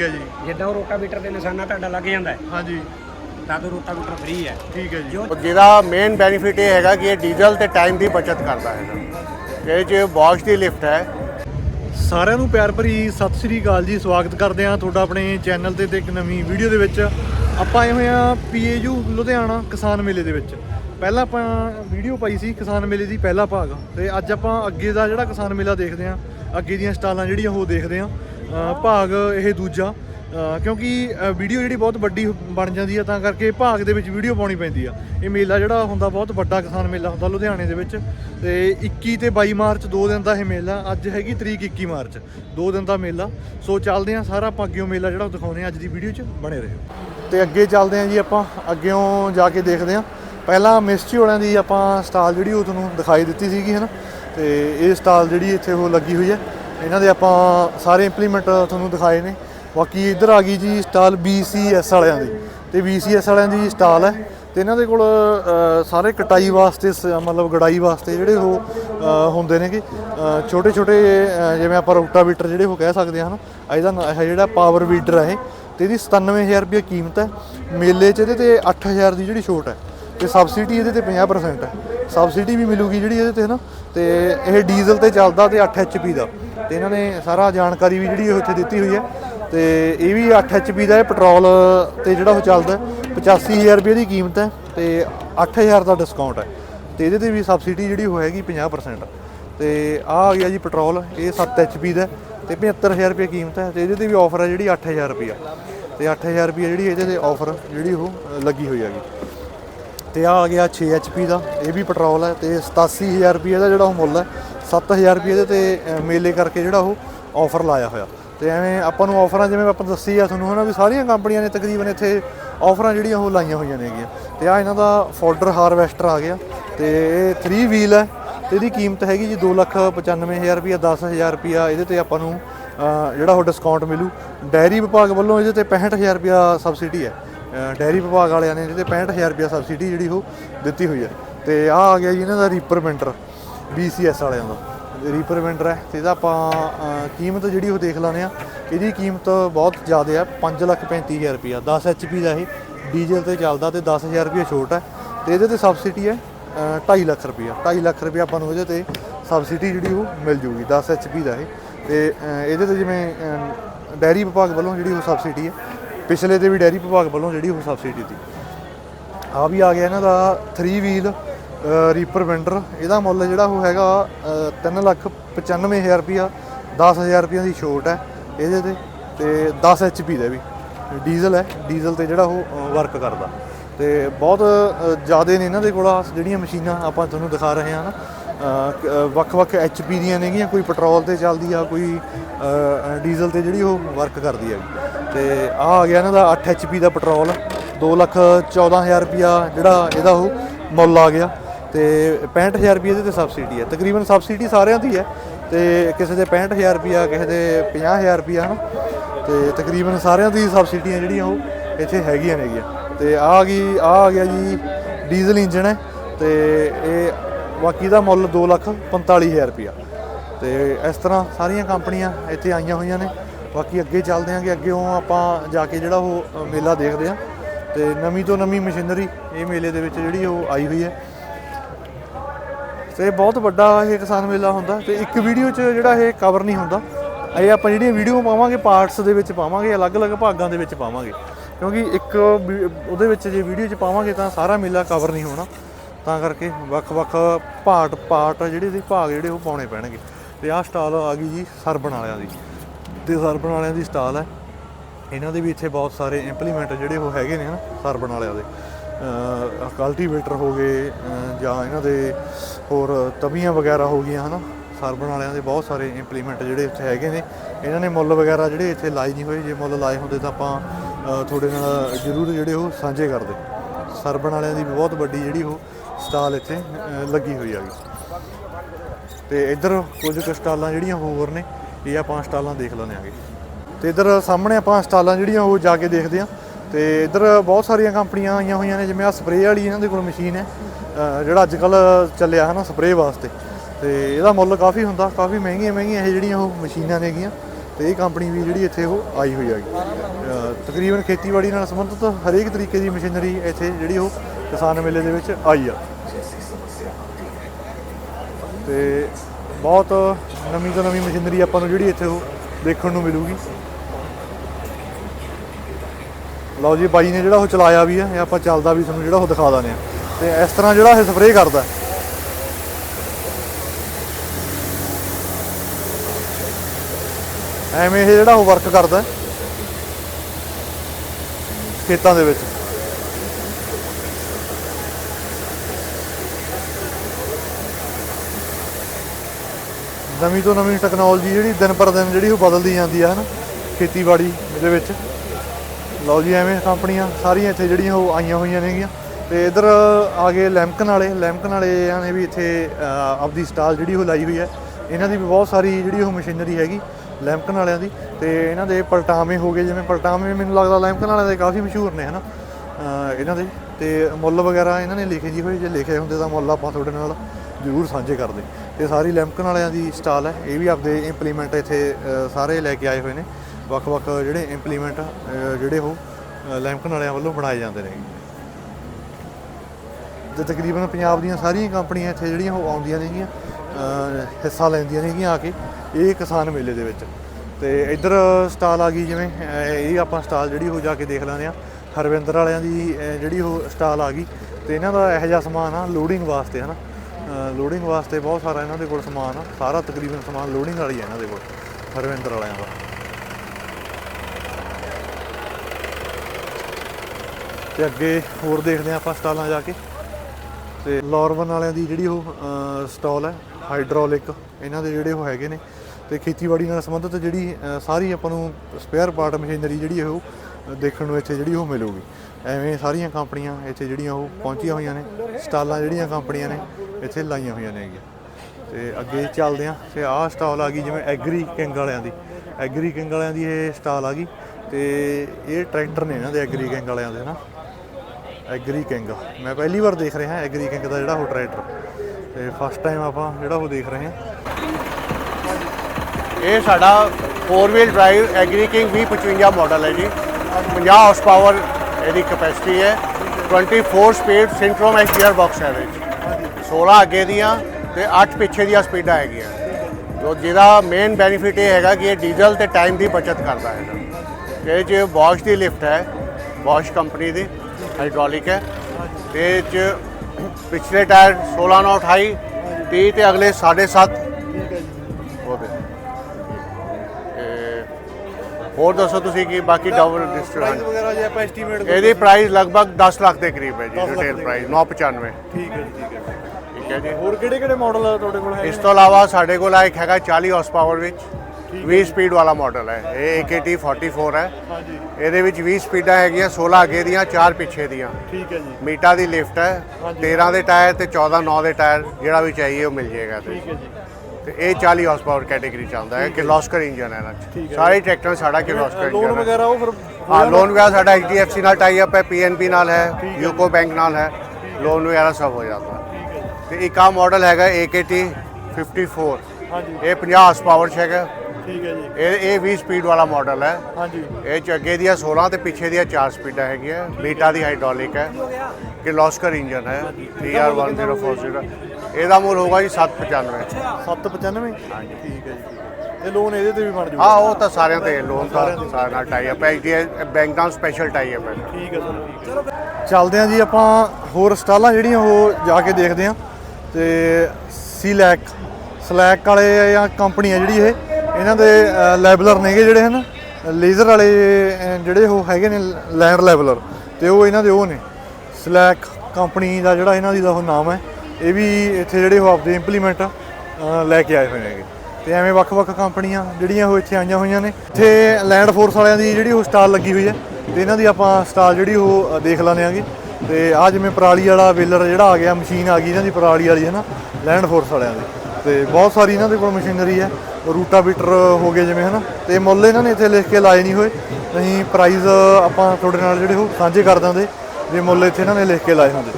ਠੀਕ ਹੈ ਜੀ। ਜਿੱਦਾਂ ਉਹ ਰੋਟਾਵੀਟਰ ਦੇ ਨਿਸ਼ਾਨਾ ਤੁਹਾਡਾ ਲੱਗ ਜਾਂਦਾ ਹੈ ਹਾਂਜੀ। ਤਦ ਉਹ ਰੋਟਾਵੀਟਰ ਫ੍ਰੀ ਹੈ। ਠੀਕ ਹੈ ਜੀ। ਜਿਹਦਾ ਮੇਨ ਬੈਨੀਫਿਟ ਇਹ ਹੈਗਾ ਕਿ ਇਹ ਡੀਜ਼ਲ ਤੇ ਟਾਈਮ ਦੀ ਬਚਤ ਕਰਦਾ ਹੈਗਾ। ਇਹ ਜੇ ਬੌਸ਼ ਦੀ ਲਿਫਟ ਹੈ। ਸਾਰਿਆਂ ਨੂੰ ਪਿਆਰ ਭਰੀ ਸਤਿ ਸ੍ਰੀ ਅਕਾਲ ਜੀ। ਸਵਾਗਤ ਕਰਦੇ ਹਾਂ ਤੁਹਾਡਾ ਆਪਣੇ ਚੈਨਲ ਤੇ ਤੇ ਇੱਕ ਨਵੀਂ ਵੀਡੀਓ ਦੇ ਵਿੱਚ। ਆਪਾਂ ਆਏ ਹੋਏ ਆ ਪੀਏਯੂ ਲੁਧਿਆਣਾ ਕਿਸਾਨ ਮੇਲੇ ਦੇ ਵਿੱਚ। ਪਹਿਲਾਂ ਆਪਾਂ ਵੀਡੀਓ ਪਾਈ ਸੀ ਕਿਸਾਨ ਮੇਲੇ ਦੀ ਪਹਿਲਾ ਭਾਗ। ਤੇ ਅੱਜ ਆਪਾਂ ਅੱਗੇ ਦਾ ਜਿਹੜਾ ਕਿਸਾਨ ਮੇਲਾ ਦੇਖਦੇ ਹਾਂ ਅੱਗੇ ਦੀਆਂ ਸਟਾਲਾਂ ਜਿਹੜੀਆਂ ਉਹ ਦੇਖਦੇ ਹਾਂ। ਅ, ਭਾਗ ਇਹ ਦੂਜਾ ਕਿਉਂਕਿ ਵੀਡੀਓ ਜਿਹੜੀ ਬਹੁਤ ਵੱਡੀ ਬਣ ਜਾਂਦੀ ਆ, ਤਾਂ ਕਰਕੇ ਭਾਗ ਦੇ ਵਿੱਚ ਵੀਡੀਓ ਪਾਉਣੀ ਪੈਂਦੀ ਆ। ਇਹ ਮੇਲਾ ਜਿਹੜਾ ਹੁੰਦਾ, ਬਹੁਤ ਵੱਡਾ ਕਿਸਾਨ ਮੇਲਾ ਹੁੰਦਾ ਲੁਧਿਆਣੇ ਦੇ ਵਿੱਚ। ਤੇ 21 ਤੇ 22 ਮਾਰਚ ਦੋ ਦਿਨ ਦਾ ਇਹ ਮੇਲਾ, ਅੱਜ ਹੈਗੀ ਤਰੀਕ 21 ਮਾਰਚ, ਦੋ ਦਿਨ ਦਾ ਮੇਲਾ। ਸੋ ਚੱਲਦੇ ਆ, ਸਾਰਾ ਆਪਾਂ ਅੱਗਿਓਂ ਮੇਲਾ ਜਿਹੜਾ ਉਹ ਦਿਖਾਉਣੇ ਆ ਅੱਜ ਦੀ ਵੀਡੀਓ 'ਚ, ਬਣੇ ਰਹੋ। ਤੇ ਅੱਗੇ ਚੱਲਦੇ ਆ ਜੀ ਆਪਾਂ, ਅੱਗਿਓਂ ਜਾ ਕੇ ਦੇਖਦੇ ਆ। ਪਹਿਲਾਂ ਮਿਸਟਰੀ ਵਾਲਿਆਂ ਦੀ ਆਪਾਂ ਸਟਾਲ ਜਿਹੜੀ ਉਹ ਤੁਹਾਨੂੰ ਦਿਖਾਈ ਦਿੱਤੀ ਸੀਗੀ ਹੈ ਨਾ ਤੇ ਇਹ ਸਟਾਲ ਜਿਹੜੀ ਇੱਥੇ ਉਹ ਲੱਗੀ ਹੋਈ ਹੈ। ਇਹਨਾਂ ਦੇ ਆਪਾਂ ਸਾਰੇ ਇੰਪਲੀਮੈਂਟ ਤੁਹਾਨੂੰ ਦਿਖਾਏ ਨੇ। ਬਾਕੀ ਇੱਧਰ ਆ ਗਈ ਜੀ ਸਟਾਲ BCS ਵਾਲਿਆਂ ਦੀ। ਤੇ BCS ਵਾਲਿਆਂ ਦੀ ਸਟਾਲ ਹੈ। ਤੇ ਇਹਨਾਂ ਦੇ ਕੋਲ ਸਾਰੇ ਕਟਾਈ ਵਾਸਤੇ ਸ- ਮਤਲਬ ਗੜਾਈ ਵਾਸਤੇ ਜਿਹੜੇ ਉਹ ਹੁੰਦੇ ਨੇਗੇ। ਛੋਟੇ ਛੋਟੇ ਜਿਵੇਂ ਆਪਾਂ ਰੋਟਾਵੀਟਰ ਜਿਹੜੇ ਉਹ ਕਹਿ ਸਕਦੇ ਹਾਂ ਹਨਾ ਆਹ ਇਹਦਾ ਨਾਂ- ਜਿਹੜਾ ਪਾਵਰ ਵੀਡਰ ਹੈ ਇਹ। ਤੇ ਇਹਦੀ 97000 ਰੁਪਏ ਕੀਮਤ ਹੈ। ਮੇਲੇ 'ਚ ਇਹਦੇ ਤੇ 8000 ਦੀ ਜਿਹੜੀ ਛੋਟ ਹੈ। ਤੇ ਸਬਸਿਡੀ ਇਹਦੇ ਤੇ 50% ਹੈ। ਸਬਸਿਡੀ ਵੀ ਮਿਲੂਗੀ ਜਿਹੜੀ ਇਹਦੇ ਤੇ ਹੈ ਨਾ। ਤੇ ਇਹ ਡੀਜ਼ਲ ਤੇ ਚੱਲਦਾ ਤੇ 8 HP ਦਾ। ਤੇ ਇਹਨਾਂ ਨੇ ਸਾਰਾ ਜਾਣਕਾਰੀ ਵੀ ਜਿਹੜੀ ਉਹ ਇੱਥੇ ਦਿੱਤੀ ਹੋਈ ਹੈ ਤੇ ਇਹ ਵੀ 8 HP ਦਾ ਹੈ ਪੈਟਰੋਲ ਤੇ ਜਿਹੜਾ ਉਹ ਚੱਲਦਾ ਹੈ, 85000 ਰੁਪਏ ਦੀ ਕੀਮਤ ਹੈ ਤੇ 8000 ਦਾ ਡਿਸਕਾਊਂਟ ਹੈ ਤੇ ਇਹਦੇ ਤੇ ਵੀ ਸਬਸਿਡੀ ਜਿਹੜੀ ਹੋਏਗੀ ਹੈਗੀ 50% ਤੇ ਆ ਆ ਗਿਆ ਜੀ ਪੈਟਰੋਲ ਇਹ 7 HP ਦਾ ਹੈ ਤੇ 75000 ਰੁਪਏ ਕੀਮਤ ਹੈ ਤੇ ਇਹਦੇ ਤੇ ਵੀ ਆਫਰ ਹੈ ਜਿਹੜੀ 8000 ਰੁਪਏ ਤੇ 8000 ਰੁਪਏ ਜਿਹੜੀ ਇਹਦੇ ਤੇ ਆਫਰ ਜਿਹੜੀ ਉਹ ਲੱਗੀ ਹੋਈ ਹੈਗੀ। ਤੇ ਆ ਆ ਗਿਆ 6 HP ਦਾ ਇਹ ਵੀ ਪੈਟਰੋਲ ਹੈ ਤੇ 87000 ਰੁਪਏ ਦਾ ਜਿਹੜਾ ਉਹ ਮੁੱਲ ਹੈ 7000 ਰੁਪਏ ਦੇ ਤੇ ਮੇਲੇ ਕਰਕੇ ਜਿਹੜਾ ਉਹ ਆਫਰ ਲਾਇਆ ਹੋਇਆ। ਤੇ ਐਵੇਂ ਆਪਾਂ ਨੂੰ ਆਫਰਾਂ ਜਿਵੇਂ ਆਪਾਂ ਦੱਸੀ ਆ ਤੁਹਾਨੂੰ ਹਨਾ ਵੀ ਸਾਰੀਆਂ ਕੰਪਨੀਆਂ ਨੇ ਤਕਰੀਬਨ ਇੱਥੇ ਆਫਰਾਂ ਜਿਹੜੀਆਂ ਉਹ ਲਾਈਆਂ ਹੋਈਆਂ ਨੇਗੀਆਂ ਤੇ ਆ ਇਹਨਾਂ ਦਾ ਫੋਲਡਰ ਹਾਰਵੈਸਟਰ ਆ ਗਿਆ। ਤੇ ਇਹ 3 ਵੀਲ ਹੈ। ਤੇ ਇਹਦੀ ਕੀਮਤ ਹੈਗੀ ਜੀ 295000 ਰੁਪਏ 10000 ਰੁਪਏ ਇਹਦੇ ਤੇ ਆਪਾਂ ਨੂੰ ਜਿਹੜਾ ਉਹ ਡਿਸਕਾਊਂਟ ਮਿਲੂ। ਡੈਰੀ ਵਿਭਾਗ ਵੱਲੋਂ ਇਹਦੇ ਤੇ 65000 ਰੁਪਏ ਸਬਸਿਡੀ ਹੈ। ਅ, ਡੈਰੀ ਵਿਭਾਗ ਵਾਲਿਆਂ ਨੇ ਇਹਦੇ ਤੇ 65000 ਰੁਪਏ ਸਬਸਿਡੀ ਜਿਹੜੀ ਉਹ ਦਿੱਤੀ ਹੋਈ ਹੈ। ਤੇ ਆ ਆ ਗਿਆ ਜੀ ਇਹਨਾਂ ਦਾ ਰੀਪਰ ਪੈਂਟਰ BCS ਵਾਲਿਆਂ ਦਾ। ਰੀਪਰ ਪੈਂਟਰ ਹੈ। ਤੇ ਇਹਦਾ ਆਪਾਂ ਕੀਮਤ ਜਿਹੜੀ ਉਹ ਦੇਖ ਲਾਣੇ ਆ ਇਹਦੀ ਕੀਮਤ ਬਹੁਤ ਜ਼ਿਆਦਾ ਹੈ। 535000 ਰੁਪਏ 10 HP ਦਾ ਇਹ। ਡੀਜ਼ਲ ਤੇ ਚੱਲਦਾ ਤੇ 10000 ਰੁਪਏ ਛੋਟ ਹੈ। ਤੇ ਇਹਦੇ ਤੇ ਸਬਸਿਡੀ ਹੈ 2.5 ਲੱਖ ਰੁਪਏ 2.5 ਲੱਖ ਰੁਪਏ ਆਪਾਂ ਨੂੰ ਇਹਦੇ ਤੇ ਸਬਸਿਡੀ ਜਿਹੜੀ ਉਹ ਮਿਲ ਜੂਗੀ। 10 HP ਦਾ ਇਹ। ਤੇ ਇਹਦੇ ਤੇ ਜਿਵੇਂ ਅ, ਡੈਰੀ ਵਿਭਾਗ ਵੱਲੋਂ ਜਿਹੜੀ ਉਹ ਸਬਸਿਡੀ ਹੈ। ਪਿਛਲੇ ਤੇ ਵੀ ਡੈਰੀ ਵਿਭਾਗ ਵੱਲੋਂ ਜਿਹੜੀ ਉਹ ਸਬਸਿਡੀ ਸੀ ਆ ਵੀ ਆ ਗਿਆ ਇਹਨਾਂ ਦਾ 3 ਵੀਲ ਰੀਪਰ ਵੈਂਡਰ ਇਹਦਾ ਮੁੱਲ ਜਿਹੜਾ ਉਹ ਹੈਗਾ 395000 ਰੁਪਿਆ 10000 ਰੁਪਈਆ ਦੀ ਛੋਟ ਹੈ ਇਹਦੇ ਤੇ ਤੇ 10 HP ਦਾ ਵੀ। ਡੀਜ਼ਲ ਹੈ ਡੀਜ਼ਲ ਤੇ ਜਿਹੜਾ ਉਹ ਵਰਕ ਕਰਦਾ। ਤੇ ਬਹੁਤ ਜ਼ਿਆਦਾ ਨੇ ਇਹਨਾਂ ਦੇ ਕੋਲ ਜਿਹੜੀਆਂ ਮਸ਼ੀਨਾਂ ਆਪਾਂ ਤੁਹਾਨੂੰ ਦਿਖਾ ਰਹੇ ਹਾਂ ਨਾ ਅ, ਵੱਖ-ਵੱਖ HP ਦੀਆਂ ਨੇਗੀਆਂ ਕੋਈ ਪੈਟਰੋਲ ਤੇ ਚੱਲਦੀ ਆ ਕੋਈ ਡੀਜ਼ਲ ਤੇ ਜਿਹੜੀ ਉਹ ਵਰਕ ਕਰਦੀ ਹੈ ਤੇ ਆ ਆ ਗਿਆ ਇਹਨਾਂ ਦਾ 8 HP ਦਾ ਪੈਟਰੋਲ 2 ਲੱਖ 14000 ਰੁਪਿਆ ਜਿਹੜਾ ਇਹਦਾ ਉਹ ਮੁੱਲ ਆ ਗਿਆ। ਤੇ 65000 ਰੁਪਏ ਇਹਦੇ ਤੇ ਸਬਸਿਡੀ ਹੈ। ਤਕਰੀਬਨ ਸਬਸਿਡੀ ਸਾਰਿਆਂ ਦੀ ਹੈ ਤੇ ਕਿਸੇ ਦੇ 65000 ਰੁਪਿਆ ਕਿਸੇ ਦੇ 50000 ਰੁਪਿਆ ਹਨ। ਤੇ ਤਕਰੀਬਨ ਸਾਰਿਆਂ ਦੀ ਸਬਸਿਡੀਆਂ ਜਿਹੜੀਆਂ ਉਹ ਇੱਥੇ ਹੈਗੀਆਂ ਨੇਗੀਆਂ। ਤੇ ਆ ਗਈ ਆ ਆ ਗਿਆ ਜੀ ਡੀਜ਼ਲ ਇੰਜਨ ਹੈ ਤੇ ਇਹ ਬਾਕੀ ਦਾ ਮੁੱਲ 2 ਲੱਖ 45000 ਰੁਪਿਆ ਤੇ ਇਸ ਤਰ੍ਹਾਂ ਸਾਰੀਆਂ ਕੰਪਨੀਆਂ ਇੱਥੇ ਆਈਆਂ ਹੋਈਆਂ ਨੇ। ਬਾਕੀ ਅੱਗੇ ਚੱਲਦੇ ਆਂਗੇ, ਅੱਗੇ ਉਹ ਆਪਾਂ ਜਾ ਕੇ ਜਿਹੜਾ ਉਹ ਮੇਲਾ ਦੇਖਦੇ ਆ। ਤੇ ਨਵੀਂ ਤੋਂ ਨਵੀਂ ਮਸ਼ੀਨਰੀ ਇਹ ਮੇਲੇ ਦੇ ਵਿੱਚ ਜਿਹੜੀ ਉਹ ਆਈ ਹੋਈ ਹੈ। ਤੇ ਬਹੁਤ ਵੱਡਾ ਇਹ ਕਿਸਾਨ ਮੇਲਾ ਹੁੰਦਾ ਤੇ ਇੱਕ ਵੀਡੀਓ 'ਚ ਜਿਹੜਾ ਇਹ ਕਵਰ ਨਹੀਂ ਹੁੰਦਾ। ਇਹ ਆਪਾਂ ਜਿਹੜੀਆਂ ਵੀਡੀਓ ਪਾਵਾਂਗੇ ਪਾਰਟਸ ਦੇ ਵਿੱਚ ਪਾਵਾਂਗੇ, ਅਲੱਗ-ਅਲੱਗ ਭਾਗਾਂ ਦੇ ਵਿੱਚ ਪਾਵਾਂਗੇ। ਕਿਉਂਕਿ ਇੱਕ ਵੀ- ਉਹਦੇ ਵਿੱਚ ਜੇ ਵੀਡੀਓ 'ਚ ਪਾਵਾਂਗੇ ਤਾਂ ਸਾਰਾ ਮੇਲਾ ਕਵਰ ਨਹੀਂ ਹੋਣਾ। ਤਾਂ ਕਰਕੇ ਵੱਖ-ਵੱਖ ਪਾਰਟ ਪਾਰਟ ਜਿਹੜੇ ਦੇ ਭਾਗ ਜਿਹੜੇ ਉਹ ਪਾਉਣੇ ਪੈਣਗੇ। ਤੇ ਆਹ ਸਟਾਲ ਆ ਗਈ ਜੀ ਸਰਬਣ ਵਾਲਿਆਂ ਦੀ। ਤੇ ਸਰਬਣ ਵਾਲਿਆਂ ਦੀ ਸਟਾਲ ਹੈ। ਇਹਨਾਂ ਦੇ ਵੀ ਇੱਥੇ ਬਹੁਤ ਸਾਰੇ ਇੰਪਲੀਮੈਂਟ ਜਿਹੜੇ ਉਹ ਹੈਗੇ ਨੇ ਨਾ ਸਰਬਣ ਵਾਲਿਆਂ ਦੇ। ਕਲਟੀਵੇਟਰ ਹੋ ਗਏ ਜਾਂ ਇਹਨਾਂ ਦੇ ਹੋਰ ਤਵੀਆਂ ਵਗੈਰਾ ਹੋ ਗਈਆਂ, ਹਨਾ? ਸਰਬਣ ਵਾਲਿਆਂ ਦੇ ਬਹੁਤ ਸਾਰੇ ਇੰਪਲੀਮੈਂਟ ਜਿਹੜੇ ਇੱਥੇ ਹੈਗੇ ਨੇ। ਇਹਨਾਂ ਨੇ ਮੁੱਲ ਵਗੈਰਾ ਜਿਹੜੇ ਇੱਥੇ ਲਾਏ ਨਹੀਂ ਹੋਏ। ਜੇ ਮੁੱਲ ਲਾਏ ਹੁੰਦੇ ਤਾਂ ਆਪਾਂ ਤੁਹਾਡੇ ਨਾਲ ਜ਼ਰੂਰ ਜਿਹੜੇ ਉਹ ਸਾਂਝੇ ਕਰਦੇ। ਸਰਬਣ ਵਾਲਿਆਂ ਦੀ ਬਹੁਤ ਵੱਡੀ ਜਿਹੜੀ ਉਹ ਸਟਾਲ ਇੱਥੇ ਲੱਗੀ ਹੋਈ ਹੈਗੀ। ਤੇ ਇੱਧਰ ਕੁਝ ਕੁ ਸਟਾਲਾਂ ਜਿਹੜੀਆਂ ਹੋਰ ਨੇ, ਇਹ ਆਪਾਂ ਸਟਾਲਾਂ ਦੇਖ ਲੈਣੇ ਆਗੇ ਤੇ ਇੱਧਰ ਸਾਹਮਣੇ ਆਪਾਂ ਸਟਾਲਾਂ ਜਿਹੜੀਆਂ ਉਹ ਜਾ ਕੇ ਦੇਖਦੇ ਆ ਤੇ ਇੱਧਰ ਬਹੁਤ ਸਾਰੀਆਂ ਕੰਪਨੀਆਂ ਆਈਆਂ ਹੋਈਆਂ ਨੇ, ਜਿਵੇਂ ਆ ਸਪਰੇਅ ਵਾਲੀ ਇਹਨਾਂ ਦੇ ਕੋਲ ਮਸ਼ੀਨ ਹੈ ਜਿਹੜਾ ਅੱਜ ਕੱਲ ਚੱਲਿਆ ਹੈ ਨਾ ਸਪਰੇਅ ਵਾਸਤੇ। ਤੇ ਇਹਦਾ ਮੁੱਲ ਕਾਫੀ ਹੁੰਦਾ, ਕਾਫੀ ਮਹਿੰਗੀਆਂ ਮਹਿੰਗੀਆਂ ਇਹ ਜਿਹੜੀਆਂ ਉਹ ਮਸ਼ੀਨਾਂ ਨੇਗੀਆਂ ਤੇ ਇਹ ਕੰਪਨੀ ਵੀ ਜਿਹੜੀ ਇੱਥੇ ਉਹ ਆਈ ਹੋਈ ਹੈਗੀ। ਤਕਰੀਬਨ ਖੇਤੀਬਾੜੀ ਨਾਲ ਸੰਬੰਧਿਤ ਹਰੇਕ ਤਰੀਕੇ ਦੀ ਮਸ਼ੀਨਰੀ ਇੱਥੇ ਜਿਹੜੀ ਉਹ ਕਿਸਾਨ ਮੇਲੇ ਦੇ ਵਿੱਚ ਆਈ ਆ। ਤੇ ਬਹੁਤ ਨਵੀਂ ਤੋਂ ਨਵੀਂ ਮਸ਼ੀਨਰੀ ਆਪਾਂ ਨੂੰ ਜਿਹੜੀ ਇੱਥੇ ਉਹ ਦੇਖਣ ਨੂੰ ਮਿਲੂਗੀ। ਲਓ ਜੀ, ਬਾਈ ਨੇ ਜਿਹੜਾ ਉਹ ਚਲਾਇਆ ਵੀ ਹੈ ਇਹ ਆਪਾਂ ਚੱਲਦਾ ਵੀ ਤੁਹਾਨੂੰ ਜਿਹੜਾ ਉਹ ਦਿਖਾ ਦਾਂਗੇ ਤੇ ਇਸ ਤਰ੍ਹਾਂ ਜਿਹੜਾ ਇਹ ਸਪਰੇਅ ਕਰਦਾ। ਐਵੇਂ ਇਹ ਜਿਹੜਾ ਉਹ ਵਰਕ ਕਰਦਾ ਖੇਤਾਂ ਦੇ ਵਿੱਚ। ਨਵੀਂ ਤੋਂ ਨਵੀਂ ਟੈਕਨੋਲੋਜੀ ਜਿਹੜੀ ਦਿਨ ਪਰ ਦਿਨ ਜਿਹੜੀ ਉਹ ਬਦਲਦੀ ਜਾਂਦੀ ਹੈ ਹਨਾ, ਖੇਤੀਬਾੜੀ ਦੇ ਵਿੱਚ। ਲਓ ਜੀ ਐਵੇਂ ਕੰਪਨੀਆਂ ਸਾਰੀਆਂ ਇੱਥੇ ਜਿਹੜੀਆਂ ਉਹ ਆਈਆਂ ਹੋਈਆਂ ਨੇਗੀਆਂ। ਤੇ ਇਧਰ ਆ ਗਏ ਲੈਂਪਕਨ ਵਾਲੇ। ਲੈਂਪਕਨ ਵਾਲਿਆਂ ਨੇ ਵੀ ਇੱਥੇ ਆਪਦੀ ਸਟਾਲ ਜਿਹੜੀ ਉਹ ਲਾਈ ਹੋਈ ਹੈ। ਇਹਨਾਂ ਦੀ ਵੀ ਬਹੁਤ ਸਾਰੀ ਜਿਹੜੀ ਉਹ ਮਸ਼ੀਨਰੀ ਹੈਗੀ ਲੈਂਪਕਨ ਵਾਲਿਆਂ ਦੀ। ਤੇ ਇਹਨਾਂ ਦੇ ਪਲਟਾਵੇਂ ਹੋ ਗਏ ਜਿਵੇਂ ਪਲਟਾਵੇਂ ਮੈਨੂੰ ਲੱਗਦਾ ਲੈਂਪਕਨ ਵਾਲਿਆਂ ਦੇ ਕਾਫੀ ਮਸ਼ਹੂਰ ਨੇ ਹਨਾ? ਅ, ਇਹਨਾਂ ਦੇ। ਤੇ ਮੁੱਲ ਵਗੈਰਾ ਇਹਨਾਂ ਨੇ ਲਿਖੇ ਜੀ ਹੋਏ ਜੇ ਲਿਖੇ ਹੁੰਦੇ ਤਾਂ ਮੁੱਲ ਆਪਾਂ ਤੁਹਾਡੇ ਨਾਲ ਜ਼ਰੂਰ ਸਾਂਝੇ ਕਰਦੇ। ਤੇ ਸਾਰੀ ਲੈਂਪਕਨ ਵਾਲਿਆਂ ਦੀ ਸਟਾਲ ਹੈ। ਇਹ ਵੀ ਆਪਦੇ ਇੰਪਲੀਮੈਂਟ ਇੱਥੇ ਸਾਰੇ ਲੈ ਕੇ ਆਏ ਹੋਏ ਨੇ। ਵੱਖ-ਵੱਖ ਜਿਹੜੇ ਇੰਪਲੀਮੈਂਟ ਜਿਹੜੇ ਉਹ ਅ, ਲੈਂਪਕਨ ਵਾਲਿਆਂ ਵੱਲੋਂ ਬਣਾਏ ਜਾਂਦੇ ਨੇ। ਤੇ ਤਕਰੀਬਨ ਪੰਜਾਬ ਦੀਆਂ ਸਾਰੀਆਂ ਕੰਪਨੀਆਂ ਇੱਥੇ ਜਿਹੜੀਆਂ ਉਹ ਆਉਂਦੀਆਂ ਨੇਗੀਆਂ ਹਿੱਸਾ ਲੈਂਦੀਆਂ ਨੇਗੀਆਂ ਆ ਕੇ ਇਹ ਕਿਸਾਨ ਮੇਲੇ ਦੇ ਵਿੱਚ। ਤੇ ਇੱਧਰ ਸਟਾਲ ਆ ਗਈ ਜਿਵੇਂ ਇਹ ਆਪਾਂ ਸਟਾਲ ਜਿਹੜੀ ਉਹ ਜਾ ਕੇ ਦੇਖ ਲੈਂਦੇ ਆ ਹਰਵਿੰਦਰ ਵਾਲਿਆਂ ਦੀ ਜਿਹੜੀ ਉਹ ਸਟਾਲ ਆ ਗਈ। ਤੇ ਇਹਨਾਂ ਦਾ ਇਹੋ ਜਿਹਾ ਸਮਾਨ ਆ ਲੋਡਿੰਗ ਵਾਸਤੇ ਹਨਾ? ਲੋਡਿੰਗ ਵਾਸਤੇ ਬਹੁਤ ਸਾਰਾ ਇਹਨਾਂ ਦੇ ਕੋਲ ਸਮਾਨ ਆ। ਸਾਰਾ ਤਕਰੀਬਨ ਸਮਾਨ ਲੋਡਿੰਗ ਵਾਲੀ ਆ ਇਹਨਾਂ ਦੇ ਕੋਲ ਹਰਵਿੰਦਰ ਵਾਲਿਆਂ ਦਾ। ਤੇ ਅੱਗੇ ਹੋਰ ਦੇਖਦੇ ਆ ਆਪਾਂ ਸਟਾਲਾਂ ਜਾ ਕੇ। ਤੇ ਲੋਰਵਨ ਵਾਲਿਆਂ ਦੀ ਜਿਹੜੀ ਉਹ ਸਟਾਲ ਹੈ ਹਾਈਡ੍ਰੋਲਿਕ ਇਹਨਾਂ ਦੇ ਜਿਹੜੇ ਉਹ ਹੈਗੇ ਨੇ। ਤੇ ਖੇਤੀਬਾੜੀ ਨਾਲ ਸੰਬੰਧਿਤ ਜਿਹੜੀ ਸਾਰੀ ਆਪਾਂ ਨੂੰ ਸਪੇਅਰ ਪਾਰਟ ਮਸ਼ੀਨਰੀ ਜਿਹੜੀ ਉਹ ਦੇਖਣ ਨੂੰ ਇੱਥੇ ਜਿਹੜੀ ਉਹ ਮਿਲੂਗੀ। ਐਵੇਂ ਸਾਰੀਆਂ ਕੰਪਨੀਆਂ ਇੱਥੇ ਜਿਹੜੀਆਂ ਉਹ ਪਹੁੰਚੀਆਂ ਹੋਈਆਂ ਨੇ। ਸਟਾਲਾਂ ਜਿਹੜੀਆਂ ਕੰਪਨੀਆਂ ਨੇ, ਇੱਥੇ ਲਾਈਆਂ ਹੋਈਆਂ ਨੇ ਹੈਗੀਆਂ। ਤੇ ਅੱਗੇ ਚੱਲਦੇ ਆ ਤੇ ਆਹ ਸਟਾਲ ਆ ਗਈ ਜਿਵੇਂ ਐਗਰੀ ਕਿੰਗ ਵਾਲਿਆਂ ਦੀ। ਐਗਰੀ ਕਿੰਗ ਵਾਲਿਆਂ ਦੀ ਇਹ ਸਟਾਲ ਆ ਗਈ। ਤੇ ਇਹ ਟਰੈਕਟਰ ਨੇ ਇਹਨਾਂ ਦੇ ਐਗਰੀ ਕਿੰਗ ਵਾਲਿਆਂ ਦੇ ਨਾ। Agri King. ਮੈਂ ਪਹਿਲੀ ਵਾਰ ਦੇਖ ਰਿਹਾ ਐਗਰੀ ਕਿੰਗ ਦਾ ਜਿਹੜਾ ਉਹ ਟਰੈਕਟਰ। ਤੇ ਫਸਟ ਟਾਈਮ ਆਪਾਂ ਜਿਹੜਾ ਉਹ ਦੇਖ ਰਹੇ ਹਾਂ। ਇਹ ਸਾਡਾ 4 wheel drive Agri King 2055 model ਹੈ ਜੀ। 50 ਹਾਰਸ ਪਾਵਰ ਇਹਦੀ ਕਪੈਸਿਟੀ ਹੈ। 24 ਸਪੀਡ ਸਿੰਕਰੋਨਾਈਜ਼ ਗੀਅਰ ਬਾਕਸ ਹੈ ਵਿੱਚ। 16 ਅੱਗੇ ਦੀਆਂ ਤੇ 8 ਪਿੱਛੇ ਦੀਆਂ ਸਪੀਡਾਂ ਹੈਗੀਆਂ। ਜੋ ਜਿਹਦਾ ਮੇਨ ਬੈਨੀਫਿਟ ਇਹ ਹੈਗਾ ਕਿ ਇਹ ਡੀਜ਼ਲ ਤੇ ਟਾਈਮ ਦੀ ਬਚਤ ਕਰਦਾ ਹੈਗਾ ਇਹ ਚ ਬੌਸ਼ ਦੀ ਲਿਫਟ ਹੈ ਬੌਸ਼ ਕੰਪਨੀ ਦੀ। ਹਾਈਡ੍ਰੋਲਿਕ ਹੈ। ਤੇ ਇਹ ਚ ਪਿਛਲੇ ਟਾਇਰ 16 ਨਾਲ 28 30 ਤੇ ਅਗਲੇ 7.5 ਉਹਦੇ ਤੇ। ਹੋਰ ਦੱਸੋ ਤੁਸੀਂ ਕੀ ਬਾਕੀ ਡਬਲ ਡਿਸਟ੍ਰੀਬਿਊਸ਼ਨ ਵਗੈਰਾ ਜੇ ਆਪਾਂ ਐਸਟੀਮੇਟ ਇਹਦੀ ਪ੍ਰਾਈਸ ਲਗਭਗ 10 ਲੱਖ ਦੇ ਕਰੀਬ ਹੈ ਜੀ 10 ਲੱਖ ਰਿਟੇਲ ਦੇ ਪ੍ਰਾਈਸ 995 ਠੀਕ ਹੈ ਜੀ ਠੀਕ ਹੈ ਠੀਕ ਹੈ। ਜੀ। ਹੋਰ ਕਿਹੜੇ ਕਿਹੜੇ ਮਾਡਲ ਤੁਹਾਡੇ ਕੋਲ ਇਸ ਤੋਂ ਇਲਾਵਾ ਸਾਡੇ ਕੋਲ ਆ ਇੱਕ ਹੈਗਾ 40 ਹਾਰਸ ਪਾਵਰ ਵਿੱਚ। 20 ਸਪੀਡ ਵਾਲਾ ਮਾਡਲ ਹੈ। ਇਹ AKT 44 ਹੈ। ਹਾਂਜੀ। ਇਹਦੇ ਵਿੱਚ 20 ਸਪੀਡਾਂ ਹੈਗੀਆਂ 16 ਅੱਗੇ ਦੀਆਂ 4 ਪਿੱਛੇ ਦੀਆਂ। ਠੀਕ ਹੈ ਜੀ। ਮੀਟਾ ਦੀ ਲਿਫਟ ਹੈ ਹਾਂਜੀ। 13 ਦੇ ਟਾਇਰ ਤੇ 14 9 ਦੇ ਟਾਇਰ ਜਿਹੜਾ ਵੀ ਚਾਹੀਏ ਉਹ ਮਿਲ ਜਾਏਗਾ ਠੀਕ ਹੈ ਜੀ। ਤੇ ਇਹ 40 ਹਾਰਸ ਪਾਵਰ ਕੈਟਾਗਰੀ ਚ ਆਉਂਦਾ ਹੈ ਕਿਰਲੋਸਕਰ ਇੰਜਨ ਹੈ ਹੈ। ਸਾਰੇ ਟਰੈਕਟਰ ਸਾਡਾ ਕਿਰਲੋਸਕਰ ਲੋਨ ਇੰਜਨ ਹੈ। ਵਗੈਰਾ ਉਹ ਫਿਰ ਹਾਂ ਲੋਨ ਵਗੈਰਾ ਸਾਡਾ HDFC ਨਾਲ ਟਾਈ ਅਪ ਹੈ PNB ਨਾਲ ਹੈ ਯੂਕੋ ਬੈਂਕ ਨਾਲ ਹੈ। ਲੋਨ ਵਗੈਰਾ ਸਭ ਹੋ ਜਾਂਦਾ। ਤੇ ਇੱਕ ਆ ਮਾਡਲ ਹੈਗਾ AKT 54 ਹਾਂਜੀ। ਇਹ 50 ਹਾਰਸ ਪਾਵਰ ਚ ਹੈਗਾ। ਠੀਕ ਹੈ ਜੀ। ਇਹ ਇਹ 20 ਸਪੀਡ ਵਾਲਾ ਮਾਡਲ ਹੈ। ਹਾਂਜੀ। ਇਹ ਚ ਅੱਗੇ ਦੀਆਂ 16 ਤੇ ਪਿੱਛੇ ਦੀਆਂ 4 ਸਪੀਡਾਂ ਹੈਗੀਆਂ। ਬੀਟਾ ਦੀ ਹਾਈਡ੍ਰੋਲਿਕ ਹੈ। ਕਿਰਲੋਸਕਰ ਇੰਜਨ ਹੈ। TR1040 ਇਹਦਾ ਮੁੱਲ ਹੋਗਾ ਜੀ 795 795 ਹਾਂਜੀ। ਠੀਕ ਹੈ ਜੀ ਹੈ। ਇਹ ਲੋਨ ਇਹਦੇ ਤੇ ਵੀ ਬਣ ਹਾਂ ਜਾਊਗਾ ਉਹ ਤਾਂ ਸਾਰਿਆਂ ਤੇ ਲੋਨ ਤਾਂ ਸਾਰਿਆਂ ਨਾਲ ਟਾਈ ਅਪ ਹੈ। HDFC ਬੈਂਕ ਨਾਲ ਸਪੈਸ਼ਲ ਟਾਈ ਅਪ ਹੈ। ਠੀਕ ਹੈ ਸਰ ਠੀਕ ਹੈ। ਚੱਲਦੇ ਆਂ ਜੀ ਆਪਾਂ। ਹੋਰ ਸਟਾਲਾਂ ਜਿਹੜੀਆਂ ਉਹ ਜਾ ਕੇ ਦੇਖਦੇ ਆਂ ਤੇ ਸੀਲੈਕ ਸਲੈਕ ਵਾਲੇ ਜਾਂ ਕੰਪਨੀ ਆ ਜਿਹੜੀ ਇਹ। ਇਹਨਾਂ ਦੇ ਲੈਬਲਰ ਨੇਗੇ ਜਿਹੜੇ ਹਨ? ਲੇਜ਼ਰ ਵਾਲੇ ਜਿਹੜੇ ਉਹ ਹੈਗੇ ਨੇ ਲੈਂਡ ਲੈਬਲਰ, ਤੇ ਉਹ ਇਹਨਾਂ ਦੇ ਉਹ ਨੇ। ਸਲੈਕ ਕੰਪਨੀ ਦਾ ਜਿਹੜਾ ਇਹਨਾਂ ਦੀ ਦਾ ਉਹ ਨਾਮ ਹੈ, ਇਹ ਵੀ ਇੱਥੇ ਜਿਹੜੇ ਉਹ ਆਪਦੇ ਇੰਪਲੀਮੈਂਟ ਲੈ ਕੇ ਆਏ ਹੋਏ ਨੇਗੇ। ਤੇ ਐਵੇਂ ਵੱਖ-ਵੱਖ ਕੰਪਨੀਆਂ ਜਿਹੜੀਆਂ ਉਹ ਇੱਥੇ ਆਈਆਂ ਹੋਈਆਂ ਨੇ। ਇੱਥੇ ਲੈਂਡ ਫੋਰਸ ਵਾਲਿਆਂ ਦੀ ਜਿਹੜੀ ਉਹ ਸਟਾਲ ਲੱਗੀ ਹੋਈ ਹੈ, ਤੇ ਇਹਨਾਂ ਦੀ ਆਪਾਂ ਸਟਾਲ ਜਿਹੜੀ ਉਹ ਦੇਖ ਲੈਂਦੇ ਆਂਗੇ। ਤੇ ਆ ਜਿਵੇਂ ਪਰਾਲੀ ਵਾਲਾ ਵੇਲਰ ਜਿਹੜਾ ਆ ਗਿਆ, ਮਸ਼ੀਨ ਆ ਗਈ, ਇਹਨਾਂ ਦੀ ਪਰਾਲੀ ਵਾਲੀ ਹੈ ਨਾ ਲੈਂਡ ਫੋਰਸ ਵਾਲਿਆਂ ਦੀ। ਤੇ ਬਹੁਤ ਸਾਰੀ ਇਹਨਾਂ ਦੇ ਕੋਲ ਮਸ਼ੀਨਰੀ ਹੈ। ਰੂਟਾਵੀਟਰ ਹੋ ਗਏ ਜਿਵੇਂ, ਹਨਾ? ਤੇ ਮੁੱਲ ਇਹਨਾਂ ਨੇ ਇੱਥੇ ਲਿਖ ਕੇ ਲਾਏ ਨਹੀਂ ਹੋਏ। ਨਹੀਂ ਪ੍ਰਾਈਸ ਆਪਾਂ ਤੁਹਾਡੇ ਨਾਲ ਜਿਹੜੇ ਉਹ ਸਾਂਝੇ ਕਰ ਦਿੰਦੇ ਜੇ ਮੁੱਲ ਇੱਥੇ ਇਹਨਾਂ ਨੇ ਲਿਖ ਕੇ ਲਾਏ ਹੁੰਦੇ।